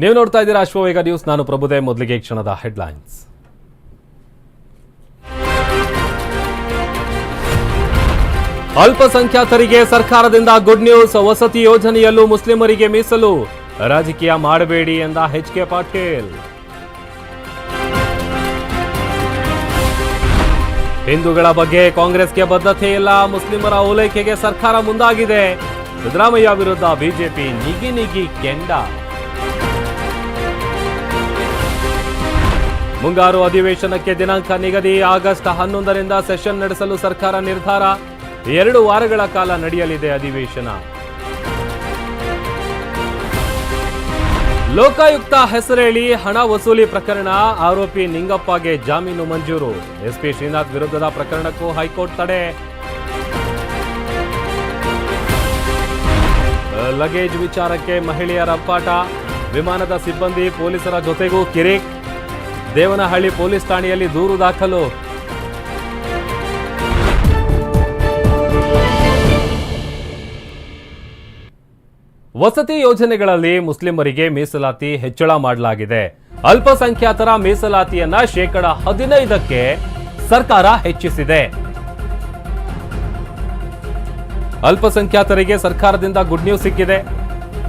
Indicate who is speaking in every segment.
Speaker 1: ನೀವು ನೋಡ್ತಾ ಇದ್ದೀರಾ ಅಶ್ವವೇಗ ನ್ಯೂಸ್. ನಾನು ಪ್ರಭುದೇ, ಮೊದಲಿಗೆ ಕ್ಷಣದ ಹೆಡ್ಲೈನ್ಸ್. ಅಲ್ಪಸಂಖ್ಯಾತರಿಗೆ ಸರ್ಕಾರದಿಂದ ಗುಡ್ ನ್ಯೂಸ್, ವಸತಿ ಯೋಜನೆಯಲ್ಲೂ ಮುಸ್ಲಿಮರಿಗೆ ಮೀಸಲು. ರಾಜಕೀಯ ಮಾಡಬೇಡಿ ಎಂದ ಎಚ್ ಕೆ ಪಾಟೀಲ್. ಹಿಂದೂಗಳ ಬಗ್ಗೆ ಕಾಂಗ್ರೆಸ್ಗೆ ಬದ್ಧತೆ ಇಲ್ಲ, ಮುಸ್ಲಿಮರ ಓಲೈಕೆಗೆ ಸರ್ಕಾರ ಮುಂದಾಗಿದೆ. ಸಿದ್ದರಾಮಯ್ಯ ವಿರುದ್ಧ ಬಿಜೆಪಿ ನಿಗಿ ನಿಗಿ ಕೆಂಡ. ಮುಂಗಾರು ಅಧಿವೇಶನಕ್ಕೆ ದಿನಾಂಕ ನಿಗದಿ ಆಗಸ್ಟ್ ಹನ್ನೊಂದರಿಂದ ಸೆಷನ್ ನಡೆಸಲು ಸರ್ಕಾರ ನಿರ್ಧಾರ. ಎರಡು ವಾರಗಳ ಕಾಲ ನಡೆಯಲಿದೆ ಅಧಿವೇಶನ. ಲೋಕಾಯುಕ್ತ ಹೆಸರೇಳಿ ಹಣ ವಸೂಲಿ ಪ್ರಕರಣ ಆರೋಪಿ ನಿಂಗಪ್ಪಗೆ ಜಾಮೀನು ಮಂಜೂರು. ಎಸ್ಪಿ ಶ್ರೀನಾಥ್ ವಿರುದ್ಧದ ಪ್ರಕರಣಕ್ಕೂ ಹೈಕೋರ್ಟ್ ತಡೆ. ಲಗೇಜ್ ವಿಚಾರಕ್ಕೆ ಮಹಿಳೆಯರ ಅಪ್ಪಾಟ. ವಿಮಾನದ ಸಿಬ್ಬಂದಿ ಪೊಲೀಸರ ಜೊತೆಗೂ ಕಿರಿಕ್. ದೇವನಹಳ್ಳಿ ಪೊಲೀಸ್ ಠಾಣೆಯಲ್ಲಿ ದೂರು ದಾಖಲು. ವಸತಿ ಯೋಜನೆಗಳಲ್ಲಿ ಮುಸ್ಲಿಮರಿಗೆ ಮೀಸಲಾತಿ ಹೆಚ್ಚಳ ಮಾಡಲಾಗಿದೆ. ಅಲ್ಪಸಂಖ್ಯಾತರ ಮೀಸಲಾತಿಯನ್ನ ಶೇಕಡ ಹದಿನೈದಕ್ಕೆ ಸರ್ಕಾರ ಹೆಚ್ಚಿಸಿದೆ. ಅಲ್ಪಸಂಖ್ಯಾತರಿಗೆ ಸರ್ಕಾರದಿಂದ ಗುಡ್ ನ್ಯೂಸ್ ಸಿಕ್ಕಿದೆ.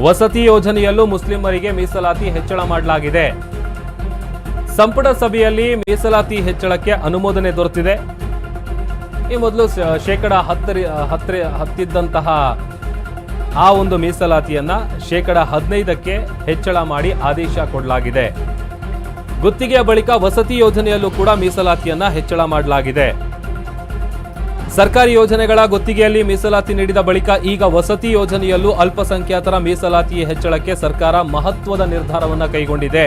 Speaker 1: ವಸತಿ ಯೋಜನೆಯಲ್ಲೂ ಮುಸ್ಲಿಮರಿಗೆ ಮೀಸಲಾತಿ ಹೆಚ್ಚಳ ಮಾಡಲಾಗಿದೆ. ಸಂಪುಟ ಸಭೆಯಲ್ಲಿ ಮೀಸಲಾತಿ ಹೆಚ್ಚಳಕ್ಕೆ ಅನುಮೋದನೆ ದೊರೆತಿದೆ. ಈ ಮೊದಲು ಶೇಕಡ ಹತ್ತರಿ, ಹತ್ತಿರ, ಹತ್ತಿದ್ದಂತಹ ಆ ಒಂದು ಮೀಸಲಾತಿಯನ್ನ ಶೇಕಡ ಹದಿನೈದಕ್ಕೆ ಹೆಚ್ಚಳ ಮಾಡಿ ಆದೇಶ ಕೊಡಲಾಗಿದೆ. ಗುತ್ತಿಗೆಯ ಬಳಿಕ ವಸತಿ ಯೋಜನೆಯಲ್ಲೂ ಕೂಡ ಮೀಸಲಾತಿಯನ್ನ ಹೆಚ್ಚಳ ಮಾಡಲಾಗಿದೆ. ಸರ್ಕಾರಿ ಯೋಜನೆಗಳ ಗುತ್ತಿಗೆಯಲ್ಲಿ ಮೀಸಲಾತಿ ನೀಡಿದ ಬಳಿಕ ಈಗ ವಸತಿ ಯೋಜನೆಯಲ್ಲೂ ಅಲ್ಪಸಂಖ್ಯಾತರ ಮೀಸಲಾತಿ ಹೆಚ್ಚಳಕ್ಕೆ ಸರ್ಕಾರ ಮಹತ್ವದ ನಿರ್ಧಾರವನ್ನು ಕೈಗೊಂಡಿದೆ.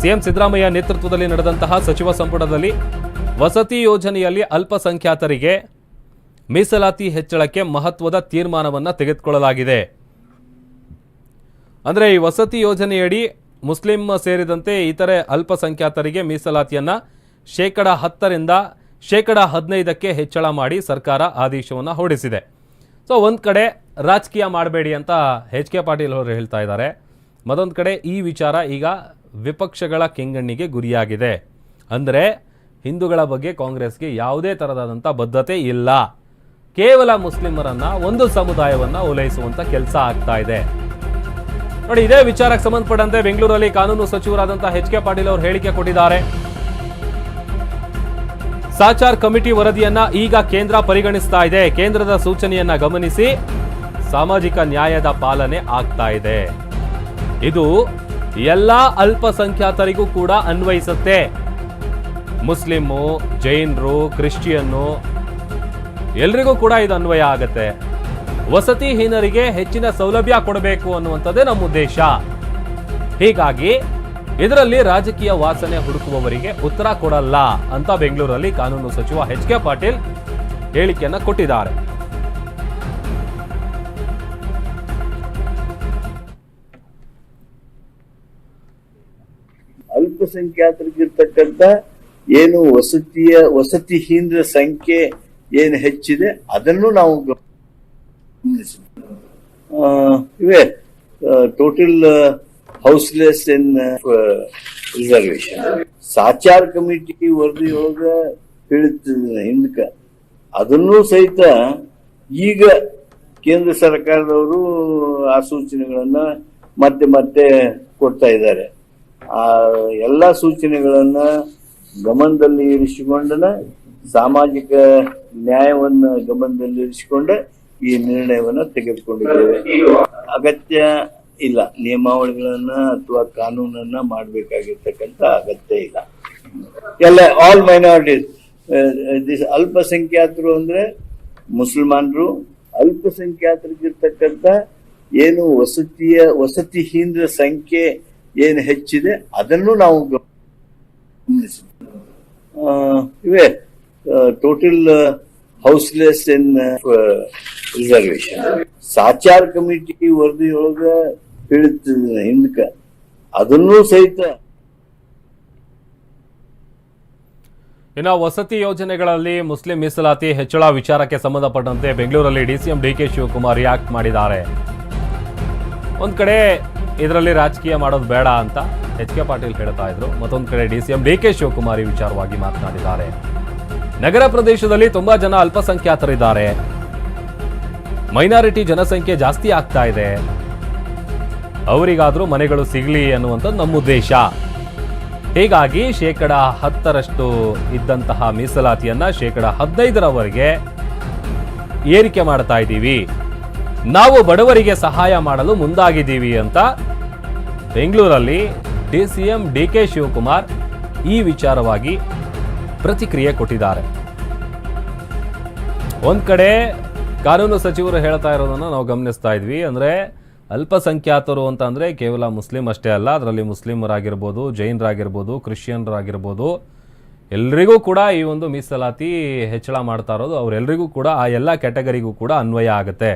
Speaker 1: ಸಿಎಂ ಸಿದ್ದರಾಮಯ್ಯ ನೇತೃತ್ವದಲ್ಲಿ ನಡೆದಂತಹ ಸಚಿವ ಸಂಪುಟದಲ್ಲಿ ವಸತಿ ಯೋಜನೆಯಲ್ಲಿ ಅಲ್ಪಸಂಖ್ಯಾತರಿಗೆ ಮೀಸಲಾತಿ ಹೆಚ್ಚಳಕ್ಕೆ ಮಹತ್ವದ ತೀರ್ಮಾನವನ್ನು ತೆಗೆದುಕೊಳ್ಳಲಾಗಿದೆ. ಅಂದರೆ ಈ ವಸತಿ ಯೋಜನೆಯಡಿ ಮುಸ್ಲಿಂ ಸೇರಿದಂತೆ ಇತರೆ ಅಲ್ಪಸಂಖ್ಯಾತರಿಗೆ ಮೀಸಲಾತಿಯನ್ನು ಶೇಕಡ ಹತ್ತರಿಂದ ಶೇಕಡ ಹದಿನೈದಕ್ಕೆ ಹೆಚ್ಚಳ ಮಾಡಿ ಸರ್ಕಾರ ಆದೇಶವನ್ನು ಹೊರಡಿಸಿದೆ. ಸೊ, ಒಂದು ಕಡೆ ರಾಜಕೀಯ ಮಾಡಬೇಡಿ ಅಂತ ಎಚ್ ಕೆ ಪಾಟೀಲ್ ಅವರು ಹೇಳ್ತಾ ಇದ್ದಾರೆ. ಮತ್ತೊಂದು ಕಡೆ ಈ ವಿಚಾರ ಈಗ ವಿಪಕ್ಷಗಳ ಕೆಂಗಣ್ಣಿಗೆ ಗುರಿಯಾಗಿದೆ. ಅಂದರೆ ಹಿಂದೂಗಳ ಬಗ್ಗೆ ಕಾಂಗ್ರೆಸ್ಗೆ ಯಾವುದೇ ಥರದಾದಂಥ ಬದ್ಧತೆ ಇಲ್ಲ. ಕೇವಲ ಮುಸ್ಲಿಮರನ್ನ, ಒಂದು ಸಮುದಾಯವನ್ನ ಓಲೈಸುವಂತ ಕೆಲಸ ಆಗ್ತಾ ಇದೆ. ನೋಡಿ, ಇದೇ ವಿಚಾರಕ್ಕೆ ಸಂಬಂಧಪಟ್ಟಂತೆ ಬೆಂಗಳೂರಲ್ಲಿ ಕಾನೂನು ಸಚಿವರಾದಂಥ ಎಚ್ ಕೆ ಪಾಟೀಲ್ ಅವರು ಹೇಳಿಕೆ ಕೊಟ್ಟಿದ್ದಾರೆ. ಸಾಚಾರ್ ಕಮಿಟಿ ವರದಿಯನ್ನ ಈಗ ಕೇಂದ್ರ ಪರಿಗಣಿಸ್ತಾ ಇದೆ. ಕೇಂದ್ರದ ಸೂಚನೆಯನ್ನ ಗಮನಿಸಿ ಸಾಮಾಜಿಕ ನ್ಯಾಯದ ಪಾಲನೆ ಆಗ್ತಾ ಇದೆ. ಇದು ಎಲ್ಲಾ ಅಲ್ಪಸಂಖ್ಯಾತರಿಗೂ ಕೂಡ ಅನ್ವಯಿಸುತ್ತೆ. ಮುಸ್ಲಿಮು, ಜೈನರು, ಕ್ರಿಶ್ಚಿಯನ್ನು ಎಲ್ರಿಗೂ ಕೂಡ ಇದು ಅನ್ವಯ ಆಗುತ್ತೆ. ವಸತಿಹೀನರಿಗೆ ಹೆಚ್ಚಿನ ಸೌಲಭ್ಯ ಕೊಡಬೇಕು ಅನ್ನುವಂಥದ್ದೇ ನಮ್ಮ ಉದ್ದೇಶ. ಹೀಗಾಗಿ ಇದರಲ್ಲಿ ರಾಜಕೀಯ ವಾಸನೆ ಹುಡುಕುವವರಿಗೆ ಉತ್ತರ ಕೊಡಲ್ಲ ಅಂತ ಬೆಂಗಳೂರಲ್ಲಿ ಕಾನೂನು ಸಚಿವ ಎಚ್ ಕೆ ಪಾಟೀಲ್ ಹೇಳಿಕೆಯನ್ನು ಕೊಟ್ಟಿದ್ದಾರೆ.
Speaker 2: ಅಲ್ಪಸಂಖ್ಯಾತರಿಗಿರ್ತಕ್ಕಂಥ ಏನು ವಸತಿಯ, ವಸತಿಹೀನರ ಸಂಖ್ಯೆ ಏನು ಹೆಚ್ಚಿದೆ, ಅದನ್ನು ನಾವು ಇವೆ total houseless in reservation Sachar committee ವರದಿಯೊಳಗ ಹೇಳುತ್ತಿದ್ದೇನೆ ಹಿಂದಕ, ಅದನ್ನು ಸಹಿತ ಈಗ ಕೇಂದ್ರ ಸರ್ಕಾರದವರು ಆ ಸೂಚನೆಗಳನ್ನ ಮತ್ತೆ ಮತ್ತೆ ಕೊಡ್ತಾ ಇದ್ದಾರೆ. ಆ, ಎಲ್ಲಾ ಸೂಚನೆಗಳನ್ನ ಗಮನದಲ್ಲಿ ಇರಿಸಿಕೊಂಡನ ಸಾಮಾಜಿಕ ನ್ಯಾಯವನ್ನ ಗಮನದಲ್ಲಿ ಇರಿಸಿಕೊಂಡ ಈ ನಿರ್ಣಯವನ್ನ ತೆಗೆದುಕೊಂಡಿದ್ದೇವೆ. ಅಗತ್ಯ ಇಲ್ಲ. ನಿಯಮಾವಳಿಗಳನ್ನ ಅಥವಾ ಕಾನೂನನ್ನ ಮಾಡಬೇಕಾಗಿರ್ತಕ್ಕಂಥ ಅಗತ್ಯ ಇಲ್ಲ. ಎಲ್ಲ ಆಲ್ ಮೈನಾರಿಟೀಸ್ ದಿಸ್ ಅಲ್ಪಸಂಖ್ಯಾತರು ಅಂದ್ರೆ ಮುಸಲ್ಮಾನರು, ಅಲ್ಪಸಂಖ್ಯಾತರಿಗಿರ್ತಕ್ಕಂಥ ಏನು ವಸತಿಯ, ವಸತಿಹೀನರ ಸಂಖ್ಯೆ ಏನು ಹೆಚ್ಚಿದೆ ಅದನ್ನು ನಾವು ಇವೆ total houseless in reservation Sachar committee ವರದಿಯೊಳಗ ಹೇಳುತ್ತಿದ್ದೇನೆ ಹಿಂದಕ್ಕೆ ಅದನ್ನೂ ಸಹಿತ
Speaker 1: ಇನ್ನು ವಸತಿ ಯೋಜನೆಗಳಲ್ಲಿ ಮುಸ್ಲಿಂ ಮೀಸಲಾತಿ ಹೆಚ್ಚಳ ವಿಚಾರಕ್ಕೆ ಸಂಬಂಧಪಟ್ಟಂತೆ ಬೆಂಗಳೂರಲ್ಲಿ DCM D K Shivakumar react ಮಾಡಿದ್ದಾರೆ. ಒಂದ್ ಕಡೆ ಇದರಲ್ಲಿ ರಾಜಕೀಯ ಮಾಡೋದು ಬೇಡ ಅಂತ ಎಚ್ ಕೆ ಪಾಟೀಲ್ ಹೇಳ್ತಾ ಇದ್ರು. ಮತ್ತೊಂದು ಕಡೆ D C M D K Shivakumar ವಿಚಾರವಾಗಿ ಮಾತನಾಡಿದ್ದಾರೆ. ನಗರ ಪ್ರದೇಶದಲ್ಲಿ ತುಂಬಾ ಜನ ಅಲ್ಪಸಂಖ್ಯಾತರಿದ್ದಾರೆ. ಮೈನಾರಿಟಿ ಜನಸಂಖ್ಯೆ ಜಾಸ್ತಿ ಆಗ್ತಾ ಇದೆ. ಅವರಿಗಾದರೂ ಮನೆಗಳು ಸಿಗಲಿ ಅನ್ನುವಂಥದ್ದು ನಮ್ಮ ಉದ್ದೇಶ. ಹೀಗಾಗಿ ಶೇಕಡ ಹತ್ತರಷ್ಟು ಇದ್ದಂತಹ ಮೀಸಲಾತಿಯನ್ನ ಶೇಕಡ ಹದಿನೈದರವರೆಗೆ ಏರಿಕೆ ಮಾಡ್ತಾ ಇದ್ದೀವಿ. ನಾವು ಬಡವರಿಗೆ ಸಹಾಯ ಮಾಡಲು ಮುಂದಾಗಿದ್ದೀವಿ ಅಂತ ಬೆಂಗಳೂರಲ್ಲಿ D C M D K Shivakumar ಈ ವಿಚಾರವಾಗಿ ಪ್ರತಿಕ್ರಿಯೆ ಕೊಟ್ಟಿದ್ದಾರೆ. ಒಂದು ಕಡೆ ಕಾನೂನು ಸಚಿವರು ಹೇಳ್ತಾ ಇರೋದನ್ನ ನಾವು ಗಮನಿಸ್ತಾ ಇದ್ವಿ. ಅಂದ್ರೆ ಅಲ್ಪಸಂಖ್ಯಾತರು ಅಂತ ಅಂದ್ರೆ ಕೇವಲ ಮುಸ್ಲಿಂ ಅಷ್ಟೇ ಅಲ್ಲ, ಅದರಲ್ಲಿ ಮುಸ್ಲಿಮರಾಗಿರ್ಬೋದು, ಜೈನರಾಗಿರ್ಬೋದು, ಕ್ರಿಶ್ಚಿಯನ್ರಾಗಿರ್ಬೋದು, ಎಲ್ರಿಗೂ ಕೂಡ ಈ ಒಂದು ಮೀಸಲಾತಿ ಹೆಚ್ಚಳ ಮಾಡ್ತಾ ಇರೋದು. ಅವರೆಲ್ಲರಿಗೂ ಕೂಡ ಆ ಎಲ್ಲ ಕ್ಯಾಟಗರಿಗೂ ಕೂಡ ಅನ್ವಯ ಆಗುತ್ತೆ.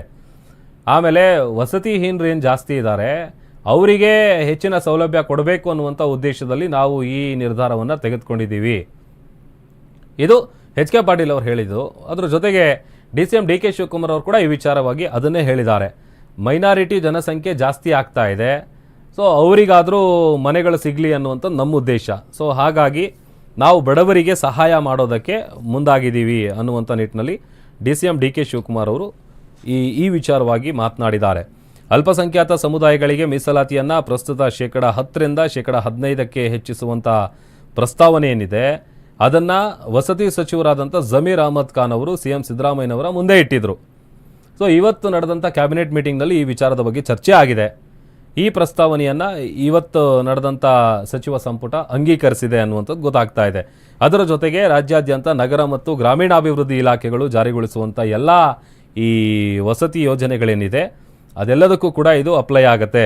Speaker 1: ಆಮೇಲೆ ವಸತಿಹೀನರು ಏನು ಜಾಸ್ತಿ ಇದ್ದಾರೆ ಅವರಿಗೆ ಹೆಚ್ಚಿನ ಸೌಲಭ್ಯ ಕೊಡಬೇಕು ಅನ್ನುವಂಥ ಉದ್ದೇಶದಲ್ಲಿ ನಾವು ಈ ನಿರ್ಧಾರವನ್ನು ತೆಗೆದುಕೊಂಡಿದ್ದೀವಿ. ಇದು ಎಚ್ ಕೆ ಪಾಟೀಲ್ ಅವರು ಹೇಳಿದ್ದು. ಅದರ ಜೊತೆಗೆ D C M D K Shivakumar ಅವರು ಕೂಡ ಈ ವಿಚಾರವಾಗಿ ಅದನ್ನೇ ಹೇಳಿದ್ದಾರೆ. ಮೈನಾರಿಟಿ ಜನಸಂಖ್ಯೆ ಜಾಸ್ತಿ ಆಗ್ತಾ ಇದೆ. ಸೊ, ಅವರಿಗಾದರೂ ಮನೆಗಳು ಸಿಗಲಿ ಅನ್ನುವಂಥ ನಮ್ಮ ಉದ್ದೇಶ. ಸೊ, ಹಾಗಾಗಿ ನಾವು ಬಡವರಿಗೆ ಸಹಾಯ ಮಾಡೋದಕ್ಕೆ ಮುಂದಾಗಿದ್ದೀವಿ ಅನ್ನುವಂಥ ನಿಟ್ಟಿನಲ್ಲಿ D C M D K Shivakumar ಅವರು ಈ ಈ ವಿಚಾರವಾಗಿ ಮಾತನಾಡಿದ್ದಾರೆ. ಅಲ್ಪಸಂಖ್ಯಾತ ಸಮುದಾಯಗಳಿಗೆ ಮೀಸಲಾತಿಯನ್ನು ಪ್ರಸ್ತುತ ಶೇಕಡ ಹತ್ತರಿಂದ ಶೇಕಡ ಹದಿನೈದಕ್ಕೆ ಹೆಚ್ಚಿಸುವಂಥ ಪ್ರಸ್ತಾವನೆ ಏನಿದೆ, ಅದನ್ನು ವಸತಿ ಸಚಿವರಾದಂಥ ಜಮೀರ್ ಅಹಮದ್ ಖಾನ್ ಅವರು ಸಿ ಎಂ ಸಿದ್ದರಾಮಯ್ಯನವರ ಮುಂದೆ ಇಟ್ಟಿದ್ದರು ಸೊ ಇವತ್ತು ನಡೆದಂಥ ಕ್ಯಾಬಿನೆಟ್ ಮೀಟಿಂಗ್ನಲ್ಲಿ ಈ ವಿಚಾರದ ಬಗ್ಗೆ ಚರ್ಚೆ ಆಗಿದೆ. ಈ ಪ್ರಸ್ತಾವನೆಯನ್ನು ಇವತ್ತು ನಡೆದಂಥ ಸಚಿವ ಸಂಪುಟ ಅಂಗೀಕರಿಸಿದೆ ಅನ್ನುವಂಥದ್ದು ಗೊತ್ತಾಗ್ತಾ ಇದೆ. ಅದರ ಜೊತೆಗೆ ರಾಜ್ಯಾದ್ಯಂತ ನಗರ ಮತ್ತು ಗ್ರಾಮೀಣಾಭಿವೃದ್ಧಿ ಇಲಾಖೆಗಳು ಜಾರಿಗೊಳಿಸುವಂಥ ಎಲ್ಲ ಈ ವಸತಿ ಯೋಜನೆಗಳೇನಿದೆ, ಅದೆಲ್ಲದಕ್ಕೂ ಕೂಡ ಇದು ಅಪ್ಲೈ ಆಗುತ್ತೆ.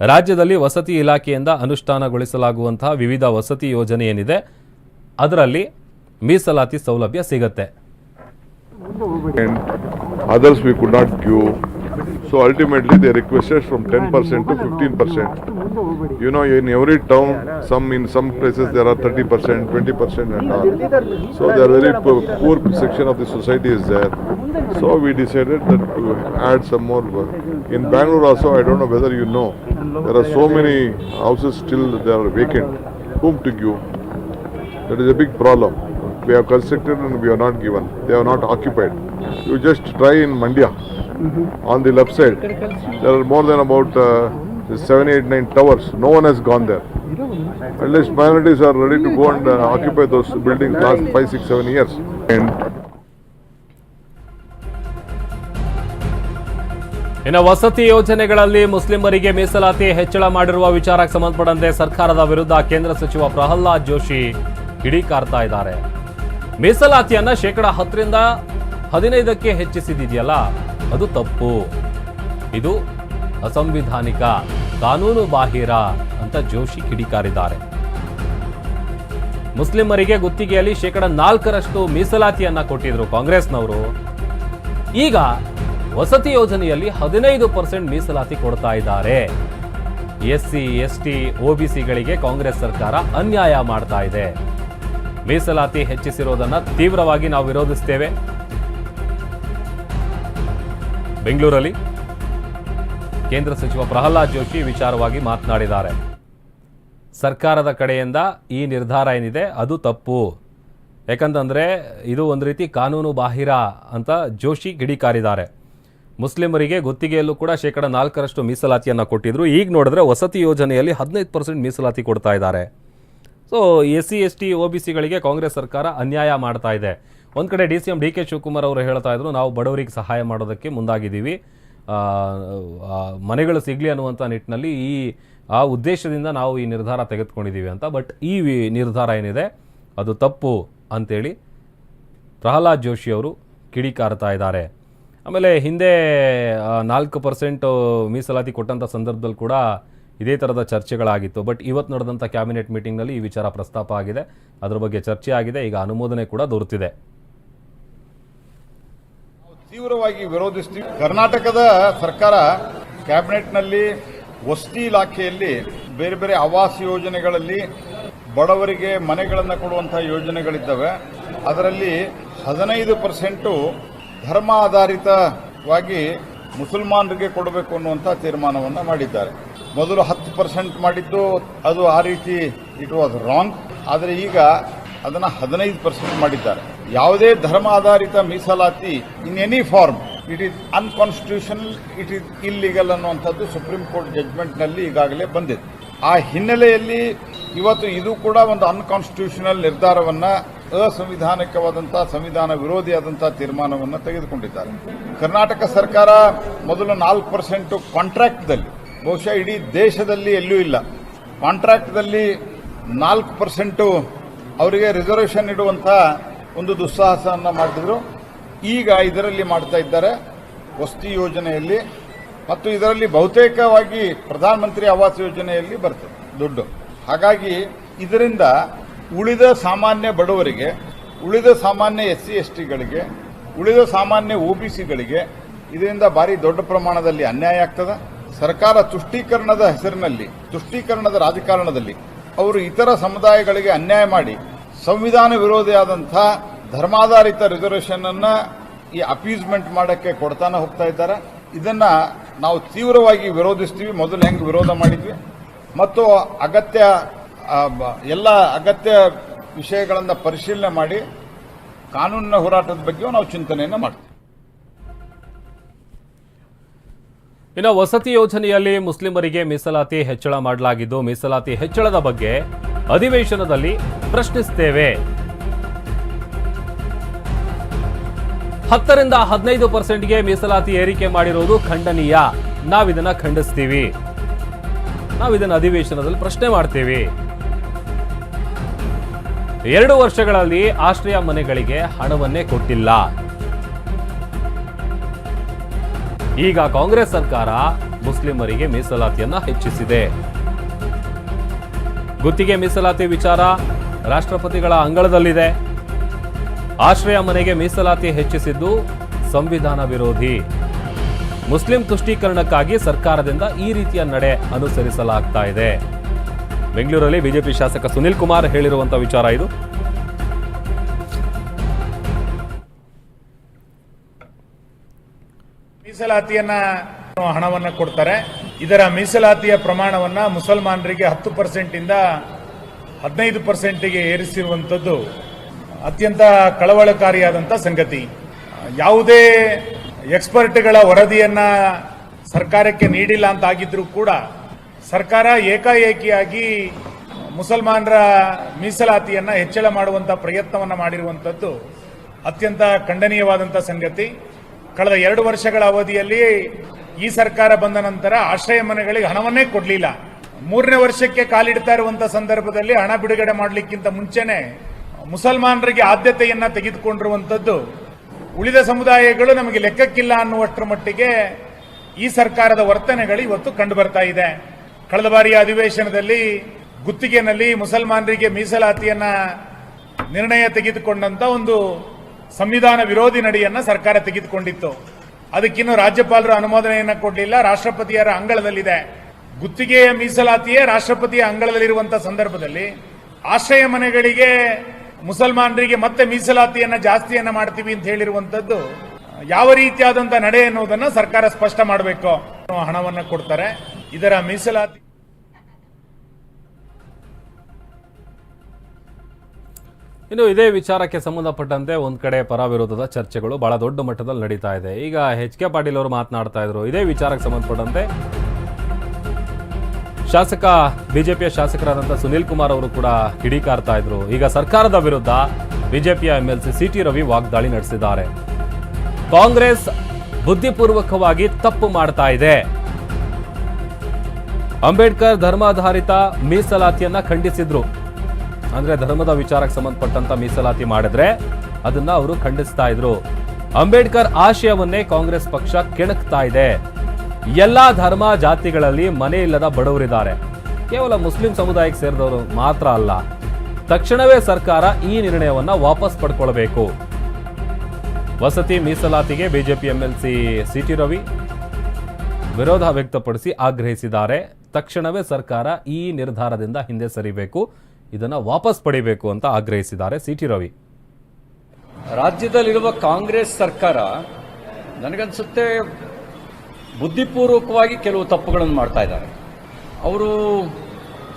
Speaker 1: ರಾಜ್ಯದಲ್ಲಿ ವಸತಿ ಇಲಾಖೆಯಿಂದ ಅನುಷ್ಠಾನಗೊಳಿಸಲಾಗುವಂತಹ ವಿವಿಧ ವಸತಿ ಯೋಜನೆ ಏನಿದೆ ಅದರಲ್ಲಿ ಮೀಸಲಾತಿ ಸೌಲಭ್ಯ ಸಿಗತ್ತೆ.
Speaker 3: So ultimately they requested from 10% to 15%. You know, in every town, some in some places there are 30%, 20% and all. So are very poor, poor section of the society is there. So we decided that to add some more. In Bangalore also, I don't know whether you know, there are so many houses still they are vacant. Whom to give? That is a big problem. We have constructed and we are not given. They are not occupied. You just try in Mandya on the left side. There are more than about uh, seven, eight, nine towers. No one has gone there. At least minorities are ready to go and uh, occupy those buildings last five, six, seven years. And
Speaker 1: ಇನ್ನು ವಸತಿ ಯೋಜನೆಗಳಲ್ಲಿ ಮುಸ್ಲಿಮರಿಗೆ ಮೀಸಲಾತಿ ಹೆಚ್ಚಳ ಮಾಡಿರುವ ವಿಚಾರಕ್ಕೆ ಸಂಬಂಧಪಟ್ಟಂತೆ ಸರ್ಕಾರದ ವಿರುದ್ಧ ಕೇಂದ್ರ ಸಚಿವ ಪ್ರಹ್ಲಾದ್ ಜೋಶಿ ಕಿಡಿಕಾರ್ತಾ ಇದ್ದಾರೆ ಮೀಸಲಾತಿಯನ್ನ ಶೇಕಡ ಹತ್ತರಿಂದ ಹದಿನೈದಕ್ಕೆ ಹೆಚ್ಚಿಸಿದೆಯಲ್ಲ ಅದು ತಪ್ಪು. ಇದು ಅಸಂವಿಧಾನಿಕ ಕಾನೂನು ಬಾಹಿರ ಅಂತ ಜೋಶಿ ಕಿಡಿಕಾರಿದ್ದಾರೆ. ಮುಸ್ಲಿಮರಿಗೆ ಗುತ್ತಿಗೆಯಲ್ಲಿ ಶೇಕಡ ನಾಲ್ಕರಷ್ಟು ಮೀಸಲಾತಿಯನ್ನ ಕೊಟ್ಟಿದ್ರು ಕಾಂಗ್ರೆಸ್ನವರು. ಈಗ ವಸತಿ ಯೋಜನೆಯಲ್ಲಿ ಹದಿನೈದು ಪರ್ಸೆಂಟ್ ಮೀಸಲಾತಿ ಕೊಡ್ತಾ ಇದ್ದಾರೆ. ಎಸ್ ಸಿ ಎಸ್ ಟಿ ಒಬಿಸಿಗಳಿಗೆ ಕಾಂಗ್ರೆಸ್ ಸರ್ಕಾರ ಅನ್ಯಾಯ ಮಾಡ್ತಾ ಇದೆ. ಮೀಸಲಾತಿ ಹೆಚ್ಚಿಸಿರೋದನ್ನ ತೀವ್ರವಾಗಿ ನಾವು ವಿರೋಧಿಸ್ತೇವೆ. ಬೆಂಗಳೂರಲ್ಲಿ ಕೇಂದ್ರ ಸಚಿವ ಪ್ರಹ್ಲಾದ್ ಜೋಶಿ ವಿಚಾರವಾಗಿ ಮಾತನಾಡಿದ್ದಾರೆ. ಸರ್ಕಾರದ ಕಡೆಯಿಂದ ಈ ನಿರ್ಧಾರ ಏನಿದೆ, ಅದು ತಪ್ಪು. ಯಾಕಂತಂದರೆ ಇದು ಒಂದು ರೀತಿ ಕಾನೂನು ಬಾಹಿರ ಅಂತ ಜೋಶಿ ಗಿಡಿಕಾರಿದ್ದಾರೆ ಮುಸ್ಲಿಮರಿಗೆ ಗುತ್ತಿಗೆಯಲ್ಲೂ ಕೂಡ ಶೇಕಡ ನಾಲ್ಕರಷ್ಟು ಮೀಸಲಾತಿಯನ್ನು ಕೊಟ್ಟಿದ್ರು. ಈಗ ನೋಡಿದ್ರೆ ವಸತಿ ಯೋಜನೆಯಲ್ಲಿ ಹದಿನೈದು ಪರ್ಸೆಂಟ್ ಮೀಸಲಾತಿ ಕೊಡ್ತಾ ಇದ್ದಾರೆ. So S C S T O B ಸಿಗಳಿಗೆ Congress ಸರ್ಕಾರ ಅನ್ಯಾಯ ಮಾಡ್ತಾ ಇದೆ. ಒಂದು ಕಡೆ D C M D K Shivakumar ಅವರು ಹೇಳ್ತಾ ಇದ್ರು, ನಾವು ಬಡವರಿಗೆ ಸಹಾಯ ಮಾಡೋದಕ್ಕೆ ಮುಂದಾಗಿದ್ದೀವಿ. ಮನೆಗಳು ಸಿಗಲಿ ಅನ್ನುವಂಥ ನಿಟ್ಟಿನಲ್ಲಿ ಈ, ಆ ಉದ್ದೇಶದಿಂದ ನಾವು ಈ ನಿರ್ಧಾರ ತೆಗೆದುಕೊಂಡಿದ್ದೀವಿ ಅಂತ. ಬಟ್ ಈ ನಿರ್ಧಾರ ಏನಿದೆ, ಅದು ತಪ್ಪು ಅಂತೇಳಿ ಪ್ರಹ್ಲಾದ್ ಜೋಶಿ ಅವರು ಕಿಡಿಕಾರ್ತಾ ಇದ್ದಾರೆ. ಆಮೇಲೆ ಹಿಂದೆ ನಾಲ್ಕು ಪರ್ಸೆಂಟು ಮೀಸಲಾತಿ ಕೊಟ್ಟಂಥ ಸಂದರ್ಭದಲ್ಲಿ ಕೂಡ ಇದೇ ಥರದ ಚರ್ಚೆಗಳಾಗಿತ್ತು. ಬಟ್ ಇವತ್ತು ನಡೆದಂಥ ಕ್ಯಾಬಿನೆಟ್ ಮೀಟಿಂಗ್ನಲ್ಲಿ ಈ ವಿಚಾರ ಪ್ರಸ್ತಾಪ ಆಗಿದೆ. ಅದರ ಬಗ್ಗೆ ಚರ್ಚೆ ಆಗಿದೆ. ಈಗ ಅನುಮೋದನೆ ಕೂಡ ದೊರೆತಿದೆ.
Speaker 4: ತೀವ್ರವಾಗಿ ವಿರೋಧಿಸ್ತೀವಿ. ಕರ್ನಾಟಕದ ಸರ್ಕಾರ ಕ್ಯಾಬಿನೆಟ್ನಲ್ಲಿ ವಸತಿ ಇಲಾಖೆಯಲ್ಲಿ ಬೇರೆ ಬೇರೆ ಆವಾಸ ಯೋಜನೆಗಳಲ್ಲಿ ಬಡವರಿಗೆ ಮನೆಗಳನ್ನು ಕೊಡುವಂತಹ ಯೋಜನೆಗಳಿದ್ದಾವೆ. ಅದರಲ್ಲಿ ಹದಿನೈದು ಪರ್ಸೆಂಟು ಧರ್ಮ ಆಧಾರಿತವಾಗಿ ಮುಸಲ್ಮಾನರಿಗೆ ಕೊಡಬೇಕು ಅನ್ನುವಂಥ ತೀರ್ಮಾನವನ್ನು ಮಾಡಿದ್ದಾರೆ. ಮೊದಲು ಹತ್ತು ಪರ್ಸೆಂಟ್ ಮಾಡಿದ್ದು ಅದು ಆ ರೀತಿ ಇಟ್ ವಾಸ್ ರಾಂಗ್ ಆದರೆ ಈಗ ಅದನ್ನು ಹದಿನೈದು ಪರ್ಸೆಂಟ್ ಮಾಡಿದ್ದಾರೆ. ಯಾವುದೇ ಧರ್ಮ ಆಧಾರಿತ ಮೀಸಲಾತಿ in any form it is unconstitutional it is illegal ಅನ್ನುವಂಥದ್ದು ಸುಪ್ರೀಂ ಕೋರ್ಟ್ ಜಡ್ಜ್ಮೆಂಟ್ನಲ್ಲಿ ಈಗಾಗಲೇ ಬಂದಿದೆ. ಆ ಹಿನ್ನೆಲೆಯಲ್ಲಿ ಇವತ್ತು ಇದು ಕೂಡ ಒಂದು ಅನ್ಕಾನ್ಸ್ಟಿಟ್ಯೂಷನಲ್ ನಿರ್ಧಾರವನ್ನ ಅಸಂವಿಧಾನಿಕವಾದಂಥ ಸಂವಿಧಾನ ವಿರೋಧಿಯಾದಂಥ ತೀರ್ಮಾನವನ್ನು ತೆಗೆದುಕೊಂಡಿದ್ದಾರೆ. ಕರ್ನಾಟಕ ಸರ್ಕಾರ ಮೊದಲು ನಾಲ್ಕು ಪರ್ಸೆಂಟ್ ಕಾಂಟ್ರಾಕ್ಟ್ದಲ್ಲಿ ಬಹುಶಃ ಇಡೀ ದೇಶದಲ್ಲಿ ಎಲ್ಲೂ ಇಲ್ಲ. ಕಾಂಟ್ರಾಕ್ಟ್ದಲ್ಲಿ ನಾಲ್ಕು ಪರ್ಸೆಂಟು ಅವರಿಗೆ ರಿಸರ್ವೇಷನ್ ಇಡುವಂಥ ಒಂದು ದುಸ್ಸಾಹಸವನ್ನು ಮಾಡಿದ್ರು ಈಗ ಇದರಲ್ಲಿ ಮಾಡ್ತಾ ಇದ್ದಾರೆ ವಸತಿ ಯೋಜನೆಯಲ್ಲಿ ಮತ್ತು ಇದರಲ್ಲಿ ಬಹುತೇಕವಾಗಿ ಪ್ರಧಾನಮಂತ್ರಿ ಆವಾಸ್ ಯೋಜನೆಯಲ್ಲಿ ಬರ್ತದೆ ದುಡ್ಡು. ಹಾಗಾಗಿ ಇದರಿಂದ ಉಳಿದ ಸಾಮಾನ್ಯ ಬಡವರಿಗೆ, ಉಳಿದ ಸಾಮಾನ್ಯ ಎಸ್ ಸಿ ಎಸ್ ಟಿಗಳಿಗೆ ಉಳಿದ ಸಾಮಾನ್ಯ ಒ ಬಿ ಸಿಗಳಿಗೆ ಇದರಿಂದ ಭಾರಿ ದೊಡ್ಡ ಪ್ರಮಾಣದಲ್ಲಿ ಅನ್ಯಾಯ ಆಗ್ತದೆ. ಸರ್ಕಾರ ತುಷ್ಟೀಕರಣದ ಹೆಸರಿನಲ್ಲಿ, ತುಷ್ಟೀಕರಣದ ರಾಜಕಾರಣದಲ್ಲಿ ಅವರು ಇತರ ಸಮುದಾಯಗಳಿಗೆ ಅನ್ಯಾಯ ಮಾಡಿ ಸಂವಿಧಾನ ವಿರೋಧಿಯಾದಂಥ ಧರ್ಮಾಧಾರಿತ ರಿಸರ್ವೇಷನ್ ಅನ್ನ ಈ ಅಪೀಸ್ಮೆಂಟ್ ಮಾಡಕ್ಕೆ ಕೊಡ್ತಾನೆ ಹೋಗ್ತಾ ಇದ್ದಾರೆ. ಇದನ್ನ ನಾವು ತೀವ್ರವಾಗಿ ವಿರೋಧಿಸ್ತೀವಿ. ಮೊದಲು ಹೆಂಗೆ ವಿರೋಧ ಮಾಡಿದ್ವಿ? ಮತ್ತು ಅಗತ್ಯ ಎಲ್ಲ ಅಗತ್ಯ ವಿಷಯಗಳನ್ನು ಪರಿಶೀಲನೆ ಮಾಡಿ ಕಾನೂನಿನ ಹೋರಾಟದ ಬಗ್ಗೆ ನಾವು ಚಿಂತನೆಯನ್ನು ಮಾಡ್ತೀವಿ.
Speaker 1: ಇನ್ನು ವಸತಿ ಯೋಜನೆಯಲ್ಲಿ ಮುಸ್ಲಿಮರಿಗೆ ಮೀಸಲಾತಿ ಹೆಚ್ಚಳ ಮಾಡಲಾಗಿದ್ದು, ಮೀಸಲಾತಿ ಹೆಚ್ಚಳದ ಬಗ್ಗೆ ಅಧಿವೇಶನದಲ್ಲಿ ಪ್ರಶ್ನಿಸುತ್ತೇವೆ ಹತ್ತರಿಂದ ಹದಿನೈದು ಪರ್ಸೆಂಟ್ಗೆ ಮೀಸಲಾತಿ ಏರಿಕೆ ಮಾಡಿರುವುದು ಖಂಡನೀಯ. ನಾವಿದನ್ನ ಖಂಡಿಸ್ತೀವಿ. ನಾವಿದನ್ನ ಅಧಿವೇಶನದಲ್ಲಿ ಪ್ರಶ್ನೆ ಮಾಡ್ತೀವಿ. ಎರಡು ವರ್ಷಗಳಲ್ಲಿ ಆಶ್ರಯ ಮನೆಗಳಿಗೆ ಹಣವನ್ನೇ ಕೊಟ್ಟಿಲ್ಲ. ಈಗ ಕಾಂಗ್ರೆಸ್ ಸರ್ಕಾರ ಮುಸ್ಲಿಮರಿಗೆ ಮೀಸಲಾತಿಯನ್ನ ಹೆಚ್ಚಿಸಿದೆ. ಗುತ್ತಿಗೆ ಮೀಸಲಾತಿ ವಿಚಾರ ರಾಷ್ಟ್ರಪತಿಗಳ ಅಂಗಳದಲ್ಲಿದೆ. ಆಶ್ರಯ ಮನೆಗೆ ಮೀಸಲಾತಿ ಹೆಚ್ಚಿಸಿದ್ದು ಸಂವಿಧಾನ ವಿರೋಧಿ. ಮುಸ್ಲಿಂ ತುಷ್ಟೀಕರಣಕ್ಕಾಗಿ ಸರ್ಕಾರದಿಂದ ಈ ರೀತಿಯ ನಡೆ ಅನುಸರಿಸಲಾಗ್ತಾ ಇದೆ. ಬೆಂಗಳೂರಲ್ಲಿ ಬಿಜೆಪಿ ಶಾಸಕ ಸುನಿಲ್ ಕುಮಾರ್ ಹೇಳಿರುವಂತಹ ವಿಚಾರ ಇದು.
Speaker 5: ಮೀಸಲಾತಿಯನ್ನ ಹಣವನ್ನು ಕೊಡ್ತಾರೆ. ಇದರ ಮೀಸಲಾತಿಯ ಪ್ರಮಾಣವನ್ನು ಮುಸಲ್ಮಾನರಿಗೆ ಹತ್ತು ಪರ್ಸೆಂಟಿಂದ ಹದಿನೈದು ಪರ್ಸೆಂಟಿಗೆ ಏರಿಸಿರುವಂಥದ್ದು ಅತ್ಯಂತ ಕಳವಳಕಾರಿಯಾದಂಥ ಸಂಗತಿ. ಯಾವುದೇ ಎಕ್ಸ್ಪರ್ಟ್ಗಳ ವರದಿಯನ್ನು ಸರ್ಕಾರಕ್ಕೆ ನೀಡಿಲ್ಲ ಅಂತ ಆಗಿದ್ರೂ ಕೂಡ ಸರ್ಕಾರ ಏಕಾಏಕಿಯಾಗಿ ಮುಸಲ್ಮಾನರ ಮೀಸಲಾತಿಯನ್ನು ಹೆಚ್ಚಳ ಮಾಡುವಂಥ ಪ್ರಯತ್ನವನ್ನು ಮಾಡಿರುವಂಥದ್ದು ಅತ್ಯಂತ ಖಂಡನೀಯವಾದಂಥ ಸಂಗತಿ. ಕಳೆದ ಎರಡು ವರ್ಷಗಳ ಅವಧಿಯಲ್ಲಿ ಈ ಸರ್ಕಾರ ಬಂದ ನಂತರ ಆಶ್ರಯ ಮನೆಗಳಿಗೆ ಹಣವನ್ನೇ ಕೊಡಲಿಲ್ಲ. ಮೂರನೇ ವರ್ಷಕ್ಕೆ ಕಾಲಿಡ್ತಾ ಇರುವಂತಹ ಸಂದರ್ಭದಲ್ಲಿ ಹಣ ಬಿಡುಗಡೆ ಮಾಡಲಿಕ್ಕಿಂತ ಮುಂಚೆನೆ ಮುಸಲ್ಮಾನರಿಗೆ ಆದ್ಯತೆಯನ್ನ ತೆಗೆದುಕೊಂಡಿರುವಂಥದ್ದು ಉಳಿದ ಸಮುದಾಯಗಳು ನಮಗೆ ಲೆಕ್ಕಕ್ಕಿಲ್ಲ ಅನ್ನುವಷ್ಟರ ಮಟ್ಟಿಗೆ ಈ ಸರ್ಕಾರದ ವರ್ತನೆಗಳು ಇವತ್ತು ಕಂಡು ಬರ್ತಾ ಇದೆ. ಕಳೆದ ಬಾರಿಯ ಅಧಿವೇಶನದಲ್ಲಿ ಗುತ್ತಿಗೆನಲ್ಲಿ ಮುಸಲ್ಮಾನರಿಗೆ ಮೀಸಲಾತಿಯನ್ನ ನಿರ್ಣಯ ತೆಗೆದುಕೊಂಡಂತ ಒಂದು ಸಂವಿಧಾನ ವಿರೋಧಿ ನಡೆಯನ್ನ ಸರ್ಕಾರ ತೆಗೆದುಕೊಂಡಿತ್ತು. ಅದಕ್ಕಿನ್ನು ರಾಜ್ಯಪಾಲರ ಅನುಮೋದನೆಯನ್ನ ಕೊಡಲಿಲ್ಲ, ರಾಷ್ಟ್ರಪತಿಯರ ಅಂಗಳದಲ್ಲಿದೆ. ಗುತ್ತಿಗೆಯ ಮೀಸಲಾತಿಯೇ ರಾಷ್ಟ್ರಪತಿಯ ಅಂಗಳದಲ್ಲಿರುವಂತಹ ಸಂದರ್ಭದಲ್ಲಿ ಆಶ್ರಯ ಮನೆಗಳಿಗೆ ಮುಸಲ್ಮಾನರಿಗೆ ಮತ್ತೆ ಮೀಸಲಾತಿಯನ್ನ ಜಾಸ್ತಿಯನ್ನ ಮಾಡ್ತೀವಿ ಅಂತ ಹೇಳಿರುವಂತದ್ದು, ಯಾವ ರೀತಿಯಾದಂತಹ ನಡೆ ಎನ್ನುವುದನ್ನು ಸರ್ಕಾರ ಸ್ಪಷ್ಟ ಮಾಡಬೇಕು ಹಣವನ್ನು ಕೊಡ್ತಾರೆ. ಇದರ ಮೀಸಲಾತಿ
Speaker 1: ಇನ್ನು ಇದೇ ವಿಚಾರಕ್ಕೆ ಸಂಬಂಧಪಟ್ಟಂತೆ ಒಂದು ಕಡೆ ಪರ ವಿರೋಧದ ಚರ್ಚೆಗಳು ಬಹಳ ದೊಡ್ಡ ಮಟ್ಟದಲ್ಲಿ ನಡೀತಾ ಇದೆ. ಈಗ ಎಚ್ ಕೆ ಪಾಟೀಲ್ ಅವರು ಮಾತನಾಡ್ತಾ ಇದ್ರು. ಇದೇ ವಿಚಾರಕ್ಕೆ ಸಂಬಂಧಪಟ್ಟಂತೆ ಶಾಸಕ, ಬಿಜೆಪಿಯ ಶಾಸಕರಾದಂಥ ಸುನೀಲ್ ಕುಮಾರ್ ಅವರು ಕೂಡ ಕಿಡಿಕಾರ್ತಾ ಇದ್ರು. ಈಗ ಸರ್ಕಾರದ ವಿರುದ್ಧ ಬಿಜೆಪಿಯ ಎಂಎಲ್ಸಿ ಸಿಟಿ ರವಿ ವಾಗ್ದಾಳಿ ನಡೆಸಿದ್ದಾರೆ. ಕಾಂಗ್ರೆಸ್ ಬುದ್ಧಿಪೂರ್ವಕವಾಗಿ ತಪ್ಪು ಮಾಡ್ತಾ ಇದೆ. ಅಂಬೇಡ್ಕರ್ ಧರ್ಮಾಧಾರಿತ ಮೀಸಲಾತಿಯನ್ನ ಖಂಡಿಸಿದ್ರು. ಅಂದ್ರೆ ಧರ್ಮದ ವಿಚಾರಕ್ಕೆ ಸಂಬಂಧಪಟ್ಟಂತ ಮೀಸಲಾತಿ ಮಾಡಿದ್ರೆ ಅದನ್ನ ಅವರು ಖಂಡಿಸ್ತಾ ಇದ್ರು. ಅಂಬೇಡ್ಕರ್ ಆಶಯವನ್ನೇ ಕಾಂಗ್ರೆಸ್ ಪಕ್ಷ ಕೆಣಕ್ತಾ ಇದೆ. ಎಲ್ಲಾ ಧರ್ಮ ಜಾತಿಗಳಲ್ಲಿ ಮನೆ ಇಲ್ಲದ ಬಡವರಿದ್ದಾರೆ. ಕೇವಲ ಮುಸ್ಲಿಂ ಸಮುದಾಯಕ್ಕೆ ಸೇರಿದವರು ಮಾತ್ರ ಅಲ್ಲ. ತಕ್ಷಣವೇ ಸರ್ಕಾರ ಈ ನಿರ್ಣಯವನ್ನ ವಾಪಸ್ ಪಡ್ಕೊಳ್ಬೇಕು. ವಸತಿ ಮೀಸಲಾತಿಗೆ ಬಿಜೆಪಿ ಎಂಎಲ್ಸಿ ಸಿಟಿ ರವಿ ವಿರೋಧ ವ್ಯಕ್ತಪಡಿಸಿ ಆಗ್ರಹಿಸಿದ್ದಾರೆ. ತಕ್ಷಣವೇ ಸರ್ಕಾರ ಈ ನಿರ್ಧಾರದಿಂದ ಹಿಂದೆ ಸರಿಬೇಕು. ಇದನ್ನ ವಾಪಸ್ ಪಡಿಬೇಕು ಅಂತ ಆಗ್ರಹಿಸಿದ್ದಾರೆ ಸಿ ಟಿ ರವಿ.
Speaker 6: ರಾಜ್ಯದಲ್ಲಿರುವ ಕಾಂಗ್ರೆಸ್ ಸರ್ಕಾರ ನನಗನ್ಸುತ್ತೆ ಬುದ್ಧಿಪೂರ್ವಕವಾಗಿ ಕೆಲವು ತಪ್ಪುಗಳನ್ನು ಮಾಡ್ತಾ ಇದ್ದಾರೆ. ಅವರು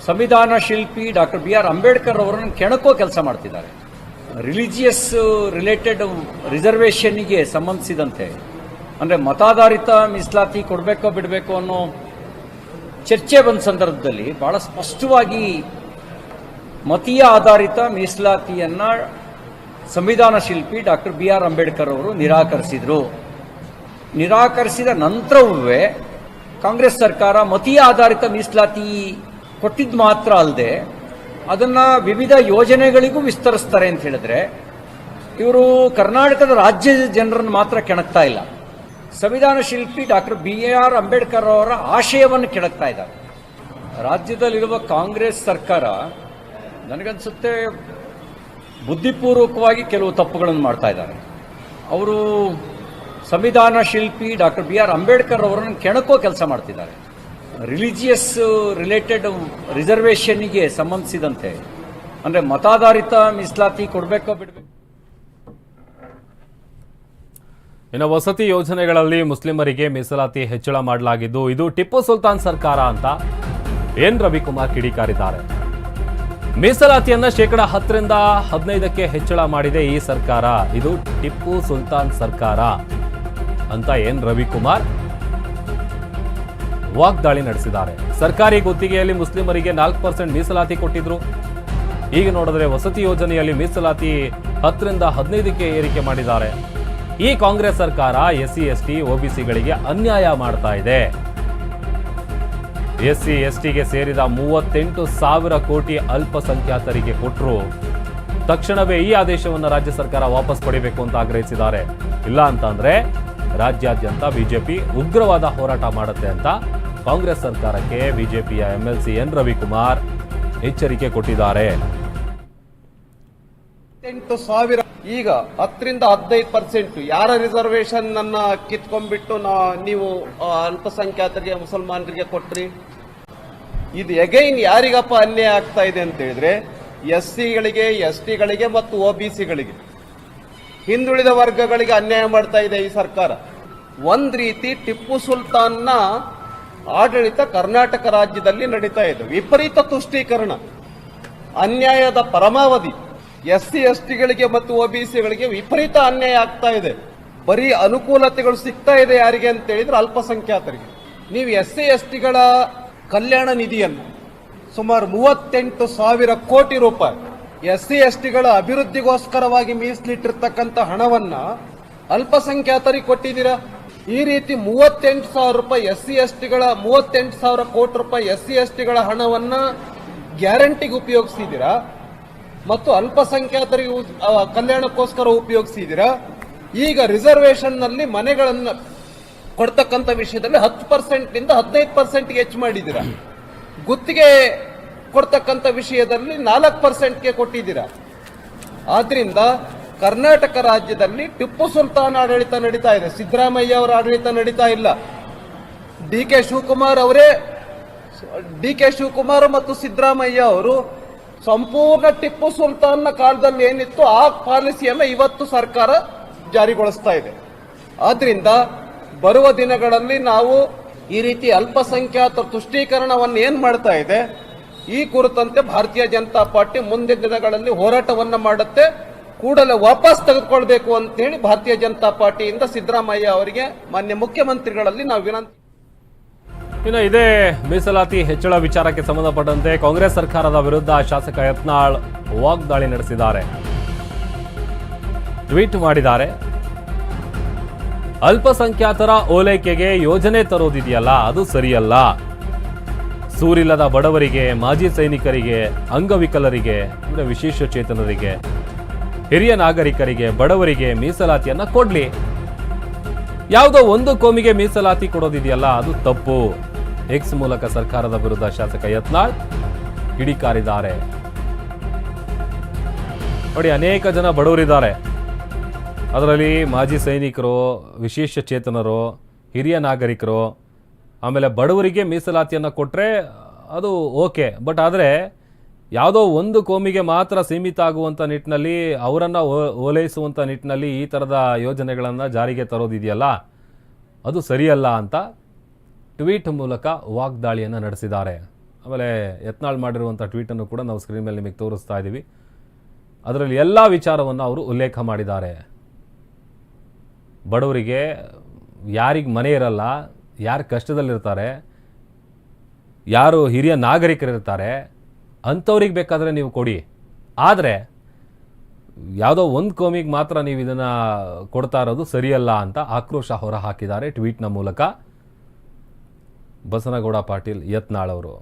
Speaker 6: ಸಂವಿಧಾನ ಶಿಲ್ಪಿ ಡಾಕ್ಟರ್ ಬಿ ಆರ್ ಅಂಬೇಡ್ಕರ್ ಅವರನ್ನು ಕೆಣಕೋ ಕೆಲಸ ಮಾಡ್ತಿದ್ದಾರೆ. ರಿಲಿಜಿಯಸ್ ರಿಲೇಟೆಡ್ ರಿಸರ್ವೇಷನ್ನಿಗೆ ಸಂಬಂಧಿಸಿದಂತೆ, ಅಂದರೆ ಮತಾಧಾರಿತ ಮೀಸಲಾತಿ ಕೊಡಬೇಕೋ ಬಿಡಬೇಕು ಅನ್ನೋ ಚರ್ಚೆ ಬಂದ ಸಂದರ್ಭದಲ್ಲಿ ಬಹಳ ಸ್ಪಷ್ಟವಾಗಿ ಮತೀಯ ಆಧಾರಿತ ಮೀಸಲಾತಿಯನ್ನ ಸಂವಿಧಾನ ಶಿಲ್ಪಿ ಡಾಕ್ಟರ್ ಬಿ ಆರ್ ಅಂಬೇಡ್ಕರ್ ಅವರು ನಿರಾಕರಿಸಿದರು. ನಿರಾಕರಿಸಿದ ನಂತರವೇ ಕಾಂಗ್ರೆಸ್ ಸರ್ಕಾರ ಮತೀಯ ಆಧಾರಿತ ಮೀಸಲಾತಿ ಕೊಟ್ಟಿದ್ದು ಮಾತ್ರ ಅಲ್ಲದೆ ಅದನ್ನ ವಿವಿಧ ಯೋಜನೆಗಳಿಗೂ ವಿಸ್ತರಿಸ್ತಾರೆ ಅಂತ ಹೇಳಿದ್ರೆ ಇವರು ಕರ್ನಾಟಕದ ರಾಜ್ಯದ ಜನರನ್ನು ಮಾತ್ರ ಕೆಣಕ್ತಾ ಇಲ್ಲ. ಸಂವಿಧಾನ ಶಿಲ್ಪಿ ಡಾಕ್ಟರ್ ಬಿ ಆರ್ ಅಂಬೇಡ್ಕರ್ ಅವರ ಆಶಯವನ್ನು ಕೆಣಕ್ತಾ ಇದ್ದಾರೆ. ರಾಜ್ಯದಲ್ಲಿರುವ ಕಾಂಗ್ರೆಸ್ ಸರ್ಕಾರ ನನಗನ್ಸುತ್ತೆ ಬುದ್ಧಿಪೂರ್ವಕವಾಗಿ ಕೆಲವು ತಪ್ಪುಗಳನ್ನು ಮಾಡ್ತಾ ಇದ್ದಾರೆ. ಅವರು ಸಂವಿಧಾನ ಶಿಲ್ಪಿ ಡಾಕ್ಟರ್ ಬಿ ಆರ್ ಅಂಬೇಡ್ಕರ್ ಅವರನ್ನು ಕೆಣಕೋ ಕೆಲಸ ಮಾಡ್ತಿದ್ದಾರೆ. ರಿಲಿಜಿಯಸ್ ರಿಲೇಟೆಡ್ ರಿಸರ್ವೇಷನ್ನಿಗೆ ಸಂಬಂಧಿಸಿದಂತೆ, ಅಂದರೆ ಮತಾಧಾರಿತ ಮೀಸಲಾತಿ ಕೊಡಬೇಕೋ ಬಿಡಬೇಕು?
Speaker 1: ಇನ್ನು ವಸತಿ ಯೋಜನೆಗಳಲ್ಲಿ ಮುಸ್ಲಿಮರಿಗೆ ಮೀಸಲಾತಿ ಹೆಚ್ಚಳ ಮಾಡಲಾಗಿದ್ದು, ಇದು ಟಿಪ್ಪು ಸುಲ್ತಾನ್ ಸರ್ಕಾರ ಅಂತ ಎನ್ ರವಿಕುಮಾರ್ ಕಿಡಿಕಾರಿದ್ದಾರೆ. ಮೀಸಲಾತಿಯನ್ನ ಶೇಕಡ ಹತ್ತರಿಂದ ಹದಿನೈದಕ್ಕೆ ಹೆಚ್ಚಳ ಮಾಡಿದೆ ಈ ಸರ್ಕಾರ. ಇದು ಟಿಪ್ಪು ಸುಲ್ತಾನ್ ಸರ್ಕಾರ ಅಂತ ಎನ್. ರವಿಕುಮಾರ್ ವಾಗ್ದಾಳಿ ನಡೆಸಿದ್ದಾರೆ. ಸರ್ಕಾರಿ ಗುತ್ತಿಗೆಯಲ್ಲಿ ಮುಸ್ಲಿಮರಿಗೆ ನಾಲ್ಕು ಪರ್ಸೆಂಟ್ ಮೀಸಲಾತಿ ಕೊಟ್ಟಿದ್ರು. ಈಗ ನೋಡಿದ್ರೆ ವಸತಿ ಯೋಜನೆಯಲ್ಲಿ ಮೀಸಲಾತಿ ಹತ್ತರಿಂದ ಹದಿನೈದಕ್ಕೆ ಏರಿಕೆ ಮಾಡಿದ್ದಾರೆ. ಈ ಕಾಂಗ್ರೆಸ್ ಸರ್ಕಾರ ಎಸ್ಸಿ, ಎಸ್ಟಿ ಒಬಿಸಿಗಳಿಗೆ ಅನ್ಯಾಯ ಮಾಡ್ತಾ ಇದೆ. ಎಸ್ಸಿ, ಎಸ್ಟಿಗೆ ಸೇರಿದ ಮೂವತ್ತೆಂಟು ಸಾವಿರ ಕೋಟಿ ಅಲ್ಪಸಂಖ್ಯಾತರಿಗೆ ಕೊಟ್ಟರು ತಕ್ಷಣವೇ ಈ ಆದೇಶವನ್ನು ರಾಜ್ಯ ಸರ್ಕಾರ ವಾಪಸ್ ಪಡಿಬೇಕು ಅಂತ ಆಗ್ರಹಿಸಿದ್ದಾರೆ. ಇಲ್ಲ ಅಂತಂದ್ರೆ ರಾಜ್ಯಾದ್ಯಂತ ಬಿಜೆಪಿ ಉಗ್ರವಾದ ಹೋರಾಟ ಮಾಡುತ್ತೆ ಅಂತ ಕಾಂಗ್ರೆಸ್ ಸರ್ಕಾರಕ್ಕೆ ಬಿಜೆಪಿಯ ಎಂಎಲ್ಸಿ ಎನ್ ರವಿಕುಮಾರ್ ಎಚ್ಚರಿಕೆ ಕೊಟ್ಟಿದ್ದಾರೆ.
Speaker 7: ಎಂಟು ಸಾವಿರ. ಈಗ ಹತ್ತರಿಂದ ಹದಿನೈದು ಪರ್ಸೆಂಟ್ ಯಾರ ರಿಸರ್ವೇಶನ್ ಅನ್ನ ಕಿತ್ಕೊಂಡ್ಬಿಟ್ಟು ನೀವು ಅಲ್ಪಸಂಖ್ಯಾತರಿಗೆ, ಮುಸಲ್ಮಾನರಿಗೆ ಕೊಟ್ರಿ? ಇದು ಎಗೈನ್ ಯಾರಿಗಪ್ಪ ಅನ್ಯಾಯ ಆಗ್ತಾ ಇದೆ ಅಂತ ಹೇಳಿದ್ರೆ ಎಸ್ ಸಿಗಳಿಗೆ ಎಸ್ ಟಿಗಳಿಗೆ ಮತ್ತು ಒ ಬಿ ಸಿಗಳಿಗೆ ಹಿಂದುಳಿದ ವರ್ಗಗಳಿಗೆ ಅನ್ಯಾಯ ಮಾಡ್ತಾ ಇದೆ ಈ ಸರ್ಕಾರ. ಒಂದ್ ರೀತಿ ಟಿಪ್ಪು ಸುಲ್ತಾನ್ನ ಆಡಳಿತ ಕರ್ನಾಟಕ ರಾಜ್ಯದಲ್ಲಿ ನಡೀತಾ ಇದೆ. ವಿಪರೀತ ತುಷ್ಟೀಕರಣ. ಅನ್ಯಾಯದ ಪರಮಾವಧಿ. ಎಸ್ ಸಿ ಎಸ್ ಟಿಗಳಿಗೆ ಮತ್ತು ಒಬಿಸಿಗಳಿಗೆ ವಿಪರೀತ ಅನ್ಯಾಯ ಆಗ್ತಾ ಇದೆ. ಬರೀ ಅನುಕೂಲತೆಗಳು ಸಿಗ್ತಾ ಇದೆ ಯಾರಿಗೆ ಅಂತ ಹೇಳಿದ್ರೆ ಅಲ್ಪಸಂಖ್ಯಾತರಿಗೆ. ನೀವು ಎಸ್ ಸಿ ಎಸ್ ಟಿಗಳ ಕಲ್ಯಾಣ ನಿಧಿಯನ್ನು ಸುಮಾರು ಮೂವತ್ತೆಂಟು ಸಾವಿರ ಕೋಟಿ ರೂಪಾಯಿ ಎಸ್ ಸಿ ಎಸ್ ಟಿಗಳ ಅಭಿವೃದ್ಧಿಗೋಸ್ಕರವಾಗಿ ಮೀಸಲಿಟ್ಟಿರ್ತಕ್ಕಂಥ ಹಣವನ್ನ ಅಲ್ಪಸಂಖ್ಯಾತರಿಗೆ ಕೊಟ್ಟಿದ್ದೀರಾ? ಈ ರೀತಿ ಮೂವತ್ತೆಂಟು ಸಾವಿರ ರೂಪಾಯಿ ಎಸ್ ಸಿ ಎಸ್ ಟಿಗಳ ಮೂವತ್ತೆಂಟು ಸಾವಿರ ಕೋಟಿ ರೂಪಾಯಿ ಎಸ್ ಸಿ ಎಸ್ ಟಿಗಳ ಹಣವನ್ನ ಗ್ಯಾರಂಟಿಗೆ ಉಪಯೋಗಿಸಿದ್ದೀರಾ? ಮತ್ತು ಅಲ್ಪಸಂಖ್ಯಾತರಿಗೆ ಕಲ್ಯಾಣಕ್ಕೋಸ್ಕರ ಉಪಯೋಗಿಸಿದ್ದೀರಾ? ಈಗ ರಿಸರ್ವೇಶನ್ನಲ್ಲಿ ಮನೆಗಳನ್ನು ಕೊಡ್ತಕ್ಕಂಥ ವಿಷಯದಲ್ಲಿ ಹತ್ತು ಪರ್ಸೆಂಟ್ನಿಂದ ಹದಿನೈದು ಪರ್ಸೆಂಟ್ಗೆ ಹೆಚ್ಚು ಮಾಡಿದ್ದೀರಾ? ಗುತ್ತಿಗೆ ಕೊಡ್ತಕ್ಕಂಥ ವಿಷಯದಲ್ಲಿ ನಾಲ್ಕು ಪರ್ಸೆಂಟ್ಗೆ ಕೊಟ್ಟಿದ್ದೀರಾ? ಆದ್ರಿಂದ ಕರ್ನಾಟಕ ರಾಜ್ಯದಲ್ಲಿ ಟಿಪ್ಪು ಸುಲ್ತಾನ್ ಆಡಳಿತ ನಡೀತಾ ಇದೆ. ಸಿದ್ದರಾಮಯ್ಯ ಅವರ ಆಡಳಿತ ನಡೀತಾ ಇಲ್ಲ. ಡಿ ಕೆ ಶಿವಕುಮಾರ್ ಅವರೇ, ಡಿ ಕೆ ಶಿವಕುಮಾರ್ ಮತ್ತು ಸಿದ್ದರಾಮಯ್ಯ ಅವರು ಸಂಪೂರ್ಣ ಟಿಪ್ಪು ಸುಲ್ತಾನ್ನ ಕಾಲದಲ್ಲಿ ಏನಿತ್ತು, ಆ ಪಾಲಿಸಿಯನ್ನು ಇವತ್ತು ಸರ್ಕಾರ ಜಾರಿಗೊಳಿಸ್ತಾ ಇದೆ. ಆದ್ರಿಂದ ಬರುವ ದಿನಗಳಲ್ಲಿ ನಾವು ಈ ರೀತಿ ಅಲ್ಪಸಂಖ್ಯಾತ ತುಷ್ಟೀಕರಣವನ್ನು ಏನ್ ಮಾಡ್ತಾ ಇದೆ, ಈ ಕುರಿತಂತೆ ಭಾರತೀಯ ಜನತಾ ಪಾರ್ಟಿ ಮುಂದಿನ ದಿನಗಳಲ್ಲಿ ಹೋರಾಟವನ್ನ ಮಾಡುತ್ತೆ. ಕೂಡಲೇ ವಾಪಸ್ ತೆಗೆದುಕೊಳ್ಬೇಕು ಅಂತ ಹೇಳಿ ಭಾರತೀಯ ಜನತಾ ಪಾರ್ಟಿಯಿಂದ ಸಿದ್ದರಾಮಯ್ಯ ಅವರಿಗೆ ಮಾನ್ಯ ಮುಖ್ಯಮಂತ್ರಿಗಳಲ್ಲಿ ನಾವು ವಿನಂತಿ
Speaker 1: ಇನ್ನು ಇದೇ ಮೀಸಲಾತಿ ಹೆಚ್ಚಳ ವಿಚಾರಕ್ಕೆ ಸಂಬಂಧಪಟ್ಟಂತೆ ಕಾಂಗ್ರೆಸ್ ಸರ್ಕಾರದ ವಿರುದ್ಧ ಶಾಸಕ ಯತ್ನಾಳ್ ವಾಗ್ದಾಳಿ ನಡೆಸಿದ್ದಾರೆ. ಟ್ವೀಟ್ ಮಾಡಿದ್ದಾರೆ. ಅಲ್ಪಸಂಖ್ಯಾತರ ಓಲೈಕೆಗೆ ಯೋಜನೆ ತರೋದಿದೆಯಲ್ಲ, ಅದು ಸರಿಯಲ್ಲ. ಸೂರಿಲ್ಲದ ಬಡವರಿಗೆ, ಮಾಜಿ ಸೈನಿಕರಿಗೆ, ಅಂಗವಿಕಲರಿಗೆ, ಅಂದರೆ ವಿಶೇಷ ಚೇತನರಿಗೆ, ಹಿರಿಯ ನಾಗರಿಕರಿಗೆ, ಬಡವರಿಗೆ ಮೀಸಲಾತಿಯನ್ನು ಕೊಡಲಿ. ಯಾವುದೋ ಒಂದು ಕೋಮಿಗೆ ಮೀಸಲಾತಿ ಕೊಡೋದಿದೆಯಲ್ಲ, ಅದು ತಪ್ಪು. ಎಕ್ಸ್ ಮೂಲಕ ಸರ್ಕಾರದ ವಿರುದ್ಧ ಶಾಸಕ ಯತ್ನಾಳ್ ಕಿಡಿಕಾರಿದ್ದಾರೆ. ನೋಡಿ, ಅನೇಕ ಜನ ಬಡವರಿದ್ದಾರೆ. ಅದರಲ್ಲಿ ಮಾಜಿ ಸೈನಿಕರು, ವಿಶೇಷ ಚೇತನರು, ಹಿರಿಯ ನಾಗರಿಕರು, ಆಮೇಲೆ ಬಡವರಿಗೆ ಮೀಸಲಾತಿಯನ್ನು ಕೊಟ್ಟರೆ ಅದು ಓಕೆ. ಬಟ್ ಆದರೆ ಯಾವುದೋ ಒಂದು ಕೋಮಿಗೆ ಮಾತ್ರ ಸೀಮಿತ ಆಗುವಂಥ ನಿಟ್ಟಿನಲ್ಲಿ, ಅವರನ್ನು ಓಲೈಸುವಂಥ ನಿಟ್ಟಿನಲ್ಲಿ ಈ ಥರದ ಯೋಜನೆಗಳನ್ನು ಜಾರಿಗೆ ತರೋದಿದೆಯಲ್ಲ? ಅದು ಸರಿಯಲ್ಲ ಅಂತ ಟ್ವೀಟ್ ಮೂಲಕ ವಾಗ್ದಾಳಿಯನ್ನು ನಡೆಸಿದ್ದಾರೆ. ಆಮೇಲೆ ಯತ್ನಾಳ್ ಮಾಡಿರುವಂಥ ಟ್ವೀಟನ್ನು ಕೂಡ ನಾವು ಸ್ಕ್ರೀನ್ ಮೇಲೆ ನಿಮಗೆ ತೋರಿಸ್ತಾ ಇದ್ದೀವಿ. ಅದರಲ್ಲಿ ಎಲ್ಲ ವಿಚಾರವನ್ನು ಅವರು ಉಲ್ಲೇಖ ಮಾಡಿದ್ದಾರೆ. ಬಡವರಿಗೆ ಯಾರಿಗೆ ಮನೆ ಇರಲ್ಲ, ಯಾರು ಕಷ್ಟದಲ್ಲಿರ್ತಾರೆ, ಯಾರು ಹಿರಿಯ ನಾಗರಿಕರಿರ್ತಾರೆ, ಅಂಥವ್ರಿಗೆ ಬೇಕಾದರೆ ನೀವು ಕೊಡಿ. ಆದರೆ ಯಾವುದೋ ಒಂದು ಕೋಮಿಗೆ ಮಾತ್ರ ನೀವು ಇದನ್ನು ಕೊಡ್ತಾ ಇರೋದು ಸರಿಯಲ್ಲ ಅಂತ ಆಕ್ರೋಶ ಹೊರಹಾಕಿದ್ದಾರೆ ಟ್ವೀಟ್ನ ಮೂಲಕ. ಬಸನಗೌಡ ಪಾಟೀಲ್ ಯತ್ನಾಳ್ ಅವರು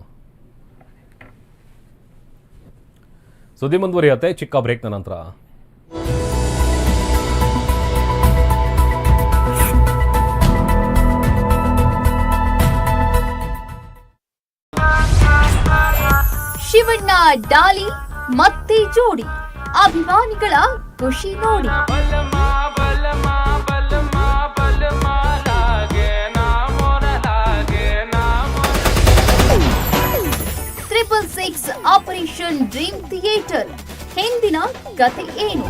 Speaker 1: ಸುದ್ದಿ ಮುಂದುವರಿಯುತ್ತೆ, ಚಿಕ್ಕ ಬ್ರೇಕ್ನ ನಂತರ.
Speaker 8: ಶಿವಣ್ಣ ಡಾಲಿ, ಮತ್ತೆ ಜೋಡಿ. ಅಭಿಮಾನಿಗಳ ಖುಷಿ ನೋಡಿ. ಆಪರೇಷನ್ ಡ್ರೀಮ್ ಥಿಯೇಟರ್ ಹಿಂದಿನ ಕತೆ ಏನು?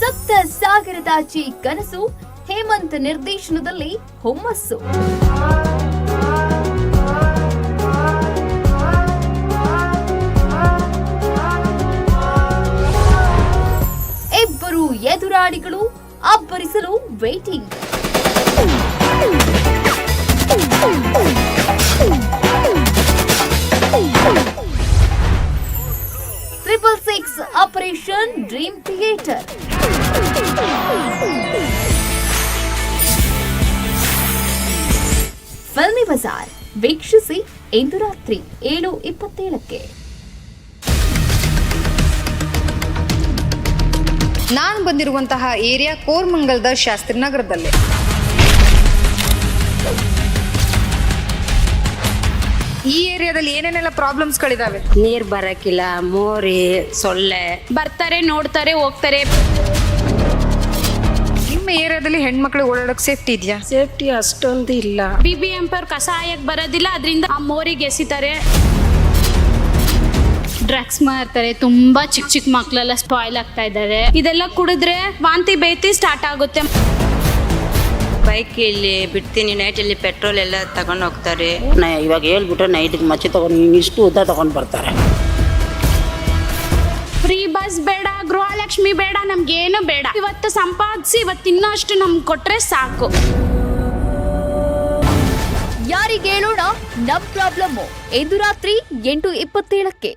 Speaker 8: ಸಪ್ತ ಸಾಗರದಾಚಿ ಕನಸು ಹೇಮಂತ್ ನಿರ್ದೇಶನದಲ್ಲಿ ಹುಮ್ಮಸ್ಸು. ಎದುರಾಳಿಗಳು ಅಬ್ಬರಿಸಲು waiting triple six operation dream theatre Filmi Bazaar ವೀಕ್ಷಿಸಿ ಇಂದು ರಾತ್ರಿ ಏಳು ಇಪ್ಪತ್ತೇಳಕ್ಕೆ.
Speaker 9: ನಾನು ಬಂದಿರುವಂತಹ ಏರಿಯಾ ಕೋರ್ಮಂಗಲದ ಶಾಸ್ತ್ರಿನಗರದಲ್ಲಿ. ಈ ಏರಿಯಾದಲ್ಲಿ ಏನೇನೆಲ್ಲ ಪ್ರಾಬ್ಲಮ್ಸ್ ಗಳಿದಾವೆ
Speaker 10: ನೀರ್ ಬರಕಿಲ್ಲ ಮೋರಿ ಸೊಳ್ಳೆ.
Speaker 11: ಬರ್ತಾರೆ ನೋಡ್ತಾರೆ ಹೋಗ್ತಾರೆ.
Speaker 9: ನಿಮ್ಮ ಏರಿಯಾದಲ್ಲಿ ಹೆಣ್ಮಕ್ಳು ಓಡಾಡಕ್ ಸೇಫ್ಟಿ ಇದೆಯಾ?
Speaker 10: ಸೇಫ್ಟಿ ಅಷ್ಟೊಂದು ಇಲ್ಲ.
Speaker 11: ಬಿ ಬಿ ಎಂ ಪಿ ಅವ್ರು ಕಸಾಯಕ್ ಬರೋದಿಲ್ಲ ಅದರಿಂದ ಆ ಮೋರಿಗೆ ಎಸಿತಾರೆ. ಡ್ರಗ್ಸ್ ಮಾಡ್ತಾರೆ ತುಂಬಾ ಚಿಕ್ಕ ಚಿಕ್ಕ ಮಕ್ಕಳೆಲ್ಲ ಸ್ಪಾಯ್ಲ್ ಆಗ್ತಾ ಇದ್ದಾರೆ. ಇದೆಲ್ಲ ಕುಡಿದ್ರೆ ವಾಂತಿ ಬೇತಿ ಸ್ಟಾರ್ಟ್ ಆಗುತ್ತೆ.
Speaker 10: ಬೈಕ್ ಇಲ್ಲಿ ಬಿಡ್ತೀನಿ ನೈಟಲ್ಲಿ ಪೆಟ್ರೋಲ್ ಎಲ್ಲ ತಗೊಂಡು ಹೋಗ್ತಾರೆ. ನಾ ಇವಾಗ ಹೇಳ್ಬಿಟ್ರೆ ನೈಟಿಗೆ ಮಚ್ಚಿ ತಗೊಂಡು ಇಷ್ಟು ಉದ್ದ ತಗೊಂಡು ಬರ್ತಾರೆ.
Speaker 11: ಫ್ರೀ ಬಸ್ ಬೇಡ ಗೃಹಲಕ್ಷ್ಮಿ ಬೇಡ ನಮ್ಗೇನು ಬೇಡ. ಇವತ್ತು ಸಂಪಾದಿಸಿ ಇವತ್ತು ಇನ್ನಷ್ಟು ನಮ್ಗೆ ಕೊಟ್ರೆ ಸಾಕು.
Speaker 8: ಯಾರಿಗೇಳೋಣ ನಮ್ ಪ್ರಾಬ್ಲಮ್ ಇಂದು ರಾತ್ರಿ ಎಂಟು ಇಪ್ಪತ್ತೇಳಕ್ಕೆ.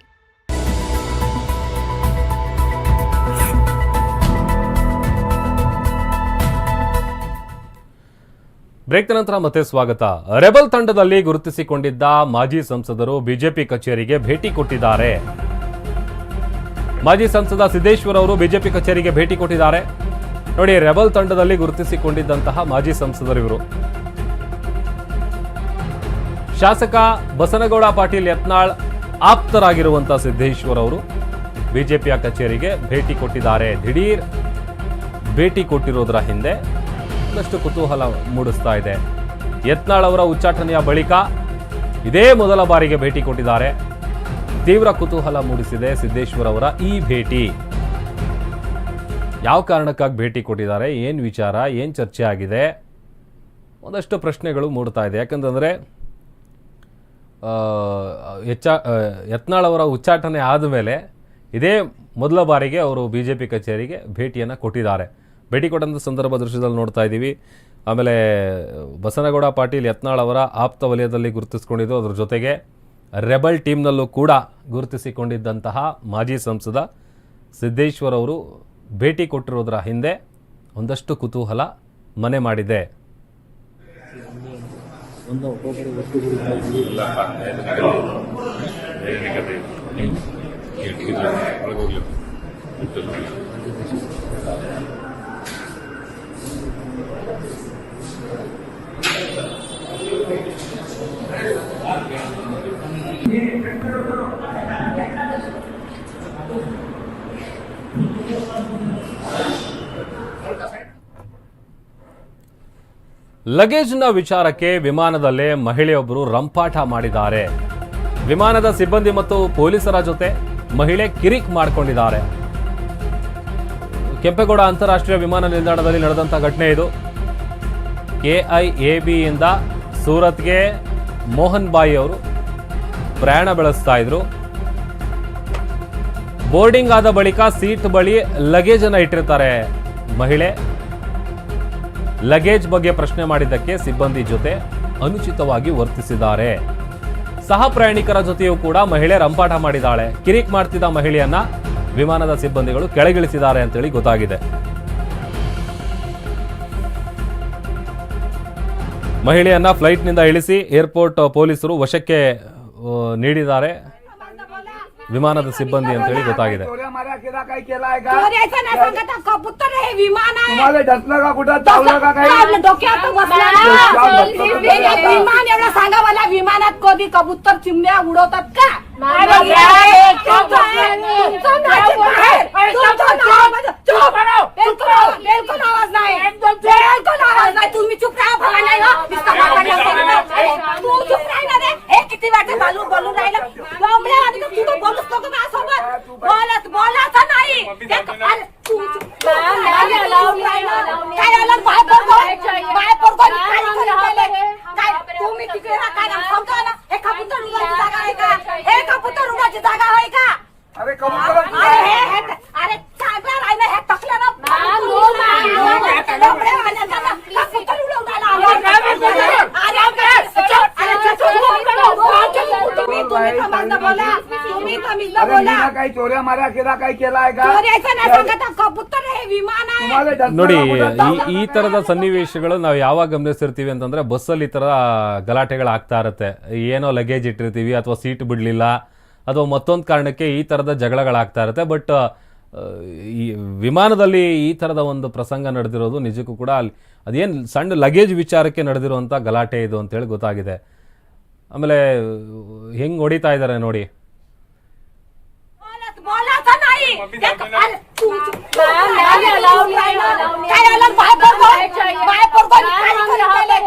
Speaker 1: ಬ್ರೇಕ್ ನಂತರ ಮತ್ತೆ ಸ್ವಾಗತ. ರೆಬಲ್ ತಂಡದಲ್ಲಿ ಗುರುತಿಸಿಕೊಂಡಿದ್ದ ಮಾಜಿ ಸಂಸದರು ಬಿಜೆಪಿ ಕಚೇರಿಗೆ ಭೇಟಿ ಕೊಟ್ಟಿದ್ದಾರೆ. ಮಾಜಿ ಸಂಸದ ಸಿದ್ದೇಶ್ವರ್ ಅವರು ಬಿಜೆಪಿ ಕಚೇರಿಗೆ ಭೇಟಿ ಕೊಟ್ಟಿದ್ದಾರೆ. ನೋಡಿ, ರೆಬಲ್ ತಂಡದಲ್ಲಿ ಗುರುತಿಸಿಕೊಂಡಿದ್ದಂತಹ ಮಾಜಿ ಸಂಸದರು ಇವರು. ಶಾಸಕ ಬಸನಗೌಡ ಪಾಟೀಲ್ ಯತ್ನಾಳ್ ಆಪ್ತರಾಗಿರುವಂತಹ ಸಿದ್ದೇಶ್ವರ್ ಅವರು ಬಿಜೆಪಿಯ ಕಚೇರಿಗೆ ಭೇಟಿ ಕೊಟ್ಟಿದ್ದಾರೆ. ದಿಢೀರ್ ಭೇಟಿ ಕೊಟ್ಟಿರೋದರ ಹಿಂದೆ ಒಂದಷ್ಟು ಕುತೂಹಲ ಮೂಡಿಸ್ತಾ ಇದೆ. ಯತ್ನಾಳ್ ಅವರ ಉಚ್ಚಾಟನೆಯ ಬಳಿಕ ಇದೇ ಮೊದಲ ಬಾರಿಗೆ ಭೇಟಿ ಕೊಟ್ಟಿದ್ದಾರೆ. ತೀವ್ರ ಕುತೂಹಲ ಮೂಡಿಸಿದೆ ಸಿದ್ದೇಶ್ವರ್ ಅವರ ಈ ಭೇಟಿ. ಯಾವ ಕಾರಣಕ್ಕಾಗಿ ಭೇಟಿ ಕೊಟ್ಟಿದ್ದಾರೆ? ಏನು ವಿಚಾರ? ಏನು ಚರ್ಚೆ ಆಗಿದೆ? ಒಂದಷ್ಟು ಪ್ರಶ್ನೆಗಳು ಮೂಡ್ತಾ ಇದೆ. ಯಾಕಂತಂದರೆ ಎಚ್ಚ ಆ, ಯತ್ನಾಳ್ ಅವರ ಉಚ್ಚಾಟನೆ ಆದಮೇಲೆ ಇದೇ ಮೊದಲ ಬಾರಿಗೆ ಅವರು ಬಿ ಜೆ ಪಿ ಕಚೇರಿಗೆ ಭೇಟಿಯನ್ನು ಕೊಟ್ಟಿದ್ದಾರೆ. ಭೇಟಿ ಕೊಟ್ಟಂಥ ಸಂದರ್ಭ ದೃಶ್ಯದಲ್ಲಿ ನೋಡ್ತಾ ಇದ್ದೀವಿ. ಆಮೇಲೆ, ಬಸನಗೌಡ ಪಾಟೀಲ್ ಯತ್ನಾಳ್ ಅವರ ಆಪ್ತ ವಲಯದಲ್ಲಿ ಗುರುತಿಸಿಕೊಂಡಿದ್ದು, ಅದರ ಜೊತೆಗೆ ರೆಬಲ್ ಟೀಮ್ನಲ್ಲೂ ಕೂಡ ಗುರುತಿಸಿಕೊಂಡಿದ್ದಂತಹ ಮಾಜಿ ಸಂಸದ ಸಿದ್ದೇಶ್ವರ್ ಅವರು ಭೇಟಿ ಕೊಟ್ಟಿರೋದರ ಹಿಂದೆ ಒಂದಷ್ಟು ಕುತೂಹಲ ಮನೆ ಮಾಡಿದೆ. ಲಗೇಜ್ನ ವಿಚಾರಕ್ಕೆ ವಿಮಾನದಲ್ಲೇ ಮಹಿಳೆಯೊಬ್ಬರು ರಂಪಾಟ ಮಾಡಿದ್ದಾರೆ. ವಿಮಾನದ ಸಿಬ್ಬಂದಿ ಮತ್ತು ಪೊಲೀಸರ ಜೊತೆ ಮಹಿಳೆ ಕಿರಿಕ್ ಮಾಡಿಕೊಂಡಿದ್ದಾರೆ. ಕೆಂಪೇಗೌಡ ಅಂತಾರಾಷ್ಟ್ರೀಯ ವಿಮಾನ ನಿಲ್ದಾಣದಲ್ಲಿ ನಡೆದಂಥ ಘಟನೆ ಇದು. ಕೆಐಎಬಿಯಿಂದ ಸೂರತ್ಗೆ ಮೋಹನ್ ಬಾಯಿ ಅವರು ಪ್ರಯಾಣ ಬೆಳೆಸ್ತಾ ಇದ್ರು. ಬೋರ್ಡಿಂಗ್ ಆದ ಬಳಿಕ ಸೀಟ್ ಬಳಿ ಲಗೇಜ್ ಅನ್ನ ಇಟ್ಟಿರ್ತಾರೆ ಮಹಿಳೆ. ಲಗೇಜ್ ಬಗ್ಗೆ ಪ್ರಶ್ನೆ ಮಾಡಿದ್ದಕ್ಕೆ ಸಿಬ್ಬಂದಿ ಜೊತೆ ಅನುಚಿತವಾಗಿ ವರ್ತಿಸಿದ್ದಾರೆ. ಸಹ ಪ್ರಯಾಣಿಕರ ಜೊತೆಯೂ ಕೂಡ ಮಹಿಳೆ ರಂಪಾಟ ಮಾಡಿದ್ದಾಳೆ. ಕಿರಿಕ್ ಮಾಡ್ತಿದ್ದ ಮಹಿಳೆಯನ್ನ ವಿಮಾನದ ಸಿಬ್ಬಂದಿಗಳು ಕೆಳಗಿಳಿಸಿದ್ದಾರೆ ಅಂತೇಳಿ ಗೊತ್ತಾಗಿದೆ. ಮಹಿಳೆಯನ್ನ ಫ್ಲೈಟ್ನಿಂದ ಇಳಿಸಿ ಏರ್ಪೋರ್ಟ್ ಪೊಲೀಸರು ವಶಕ್ಕೆ ಆ, ನೀಡಿದ್ದಾರೆ ವಿಮಾನದ ಸಿಬ್ಬಂದಿ ಅಂತೇಳಿ ಗೊತ್ತಾಗಿದೆ
Speaker 12: चोऱ्याचं नाही सांगत आहे, कबूतर हे विमान आहे
Speaker 7: तुम्हाला डसलं का कुठं चावलं का काही
Speaker 12: आपल्या डोक्यात बसलं हे हे विमान एवढं सांगा मला विमानात कधी कबूतर चिमण्या उडवतात का तुम्ही चुप राहा किती वाटत? बोलून राहिलं. तू तर बोलूच नको माझ्यासोबत. बोलत बोलत नाही. काय आलं बाय पडतो बाय पडतो आणि काय? काय तुम्ही तिकडे काय सांगतो ना हे कबूतर उडायची जागा आहे का हे कबूतर उडायची जागा आहे का
Speaker 7: अरे कबूतर
Speaker 12: अरे हे हे अरे चांगला राहिलं हे ना डोंबऱ्या वाल्याचा ना कबूतर उडवून राहिला. अरे, तुम्ही समजलं बोला
Speaker 7: काही चोऱ्या माऱ्या केला काही केलाय का
Speaker 12: चोऱ्याचं नाही सांगत आहे, कबूतर हे विमान आहे
Speaker 7: तुम्हाला डसलं
Speaker 1: ನೋಡಿ
Speaker 7: का कुठं
Speaker 1: ಈ ಈ ತರದ ಸನ್ನಿವೇಶಗಳು ನಾವು ಯಾವಾಗ ಗಮನಿಸಿರ್ತೀವಿ ಅಂತಂದ್ರೆ ಬಸ್ಸಲ್ಲಿ ಈ ತರ ಗಲಾಟೆಗಳು ಆಗ್ತಾ ಇರುತ್ತೆ ಏನೋ ಲಗೇಜ್ ಇಟ್ಟಿರ್ತೀವಿ ಅಥವಾ ಸೀಟ್ ಬಿಡ್ಲಿಲ್ಲ ಅಥವಾ ಮತ್ತೊಂದು ಕಾರಣಕ್ಕೆ ಈ ತರದ ಜಗಳಗಳಾಗ್ತಾ ಇರುತ್ತೆ ಬಟ್ ಈ ವಿಮಾನದಲ್ಲಿ ಈ ತರದ ಒಂದು ಪ್ರಸಂಗ ನಡೆದಿರೋದು ನಿಜಕ್ಕೂ ಕೂಡ ಅಲ್ಲಿ ಅದೇನು ಸಣ್ಣ ಲಗೇಜ್ ವಿಚಾರಕ್ಕೆ ನಡೆದಿರುವಂಥ ಗಲಾಟೆ ಇದು ಅಂತೇಳಿ ಗೊತ್ತಾಗಿದೆ ಆಮೇಲೆ ಹೆಂಗ್ ಹೊಡಿತಾ ಇದ್ದಾರೆ ನೋಡಿ
Speaker 12: काय आलं बाय पडतो बाय पडतो आणि काय करून राहिले?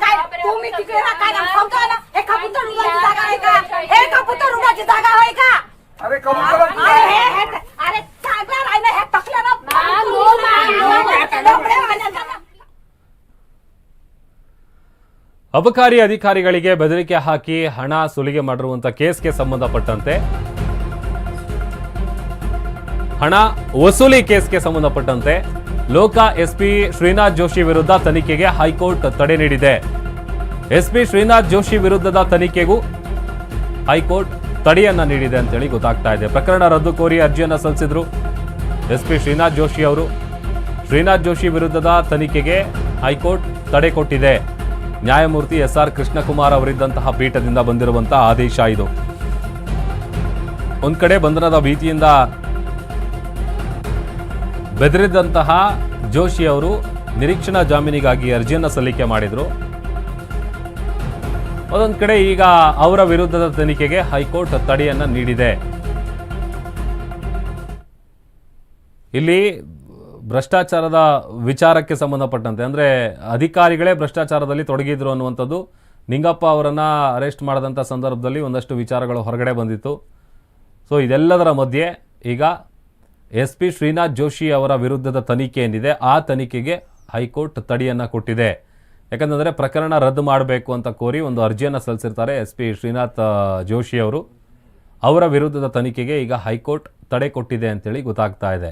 Speaker 12: काय तुम्ही तिकडे राहा, काय नाव सांगतो ना हे कबूतर उडायची जागा आहे का हे कबूतर उडायची जागा आहे का
Speaker 7: अरे कबूतर
Speaker 12: अरे हे हे अरे चांगला राहिलं हे टकलं ना डोंबऱ्या वाल्याचा ना.
Speaker 1: ಅಬಕಾರಿ ಅಧಿಕಾರಿಗಳಿಗೆ ಬೆದರಿಕೆ ಹಾಕಿ ಹಣ ಸುಲಿಗೆ ಮಾಡಿರುವಂಥ ಕೇಸ್ಗೆ ಸಂಬಂಧಪಟ್ಟಂತೆ ಹಣ ವಸೂಲಿ ಕೇಸ್ಗೆ ಸಂಬಂಧಪಟ್ಟಂತೆ ಲೋಕ ಎಸ್ಪಿ ಶ್ರೀನಾಥ್ ಜೋಶಿ ವಿರುದ್ಧ ತನಿಖೆಗೆ ಹೈಕೋರ್ಟ್ ತಡೆ ನೀಡಿದೆ. ಎಸ್ಪಿ ಶ್ರೀನಾಥ್ ಜೋಶಿ ವಿರುದ್ಧದ ತನಿಖೆಗೂ ಹೈಕೋರ್ಟ್ ತಡೆಯನ್ನ ನೀಡಿದೆ ಅಂತೇಳಿ ಗೊತ್ತಾಗ್ತಾ ಇದೆ. ಪ್ರಕರಣ ರದ್ದು ಕೋರಿ ಅರ್ಜಿಯನ್ನು ಸಲ್ಲಿಸಿದ್ರು ಎಸ್ಪಿ ಶ್ರೀನಾಥ್ ಜೋಶಿ ಅವರು. ಶ್ರೀನಾಥ್ ಜೋಶಿ ವಿರುದ್ಧದ ತನಿಖೆಗೆ ಹೈಕೋರ್ಟ್ ತಡೆ ಕೊಟ್ಟಿದೆ. ನ್ಯಾಯಮೂರ್ತಿ ಎಸ್ ಆರ್ ಕೃಷ್ಣಕುಮಾರ್ ಅವರಿದ್ದಂತಹ ಪೀಠದಿಂದ ಬಂದಿರುವಂತಹ ಆದೇಶ ಇದು. ಒಂದ್ ಕಡೆ ಬಂಧನದ ಭೀತಿಯಿಂದ ಬೆದರಿದಂತಹ ಜೋಶಿ ಅವರು ನಿರೀಕ್ಷಣಾ ಜಾಮೀನಿಗಾಗಿ ಅರ್ಜಿಯನ್ನು ಸಲ್ಲಿಕೆ ಮಾಡಿದರು. ಒಂದೊಂದು ಕಡೆ ಈಗ ಅವರ ವಿರುದ್ಧದ ತನಿಖೆಗೆ ಹೈಕೋರ್ಟ್ ತಡೆಯನ್ನು ನೀಡಿದೆ. ಇಲ್ಲಿ ಭ್ರಷ್ಟಾಚಾರದ ವಿಚಾರಕ್ಕೆ ಸಂಬಂಧಪಟ್ಟಂತೆ, ಅಂದರೆ ಅಧಿಕಾರಿಗಳೇ ಭ್ರಷ್ಟಾಚಾರದಲ್ಲಿ ತೊಡಗಿದ್ರು ಅನ್ನುವಂಥದ್ದು ನಿಂಗಪ್ಪ ಅವರನ್ನು ಅರೆಸ್ಟ್ ಮಾಡಿದಂಥ ಸಂದರ್ಭದಲ್ಲಿ ಒಂದಷ್ಟು ವಿಚಾರಗಳು ಹೊರಗಡೆ ಬಂದಿತ್ತು. ಸೊ ಇದೆಲ್ಲದರ ಮಧ್ಯೆ ಈಗ ಎಸ್ ಪಿ ಶ್ರೀನಾಥ್ ಜೋಶಿ ಅವರ ವಿರುದ್ಧದ ತನಿಖೆ ಏನಿದೆ, ಆ ತನಿಖೆಗೆ ಹೈಕೋರ್ಟ್ ತಡೆಯನ್ನು ಕೊಟ್ಟಿದೆ. ಯಾಕಂತಂದರೆ ಪ್ರಕರಣ ರದ್ದು ಮಾಡಬೇಕು ಅಂತ ಕೋರಿ ಒಂದು ಅರ್ಜಿಯನ್ನು ಸಲ್ಲಿಸಿರ್ತಾರೆ ಎಸ್ ಪಿ ಶ್ರೀನಾಥ್ ಜೋಶಿ ಅವರು. ಅವರ ವಿರುದ್ಧದ ತನಿಖೆಗೆ ಈಗ ಹೈಕೋರ್ಟ್ ತಡೆ ಕೊಟ್ಟಿದೆ ಅಂತೇಳಿ ಗೊತ್ತಾಗ್ತಾ ಇದೆ.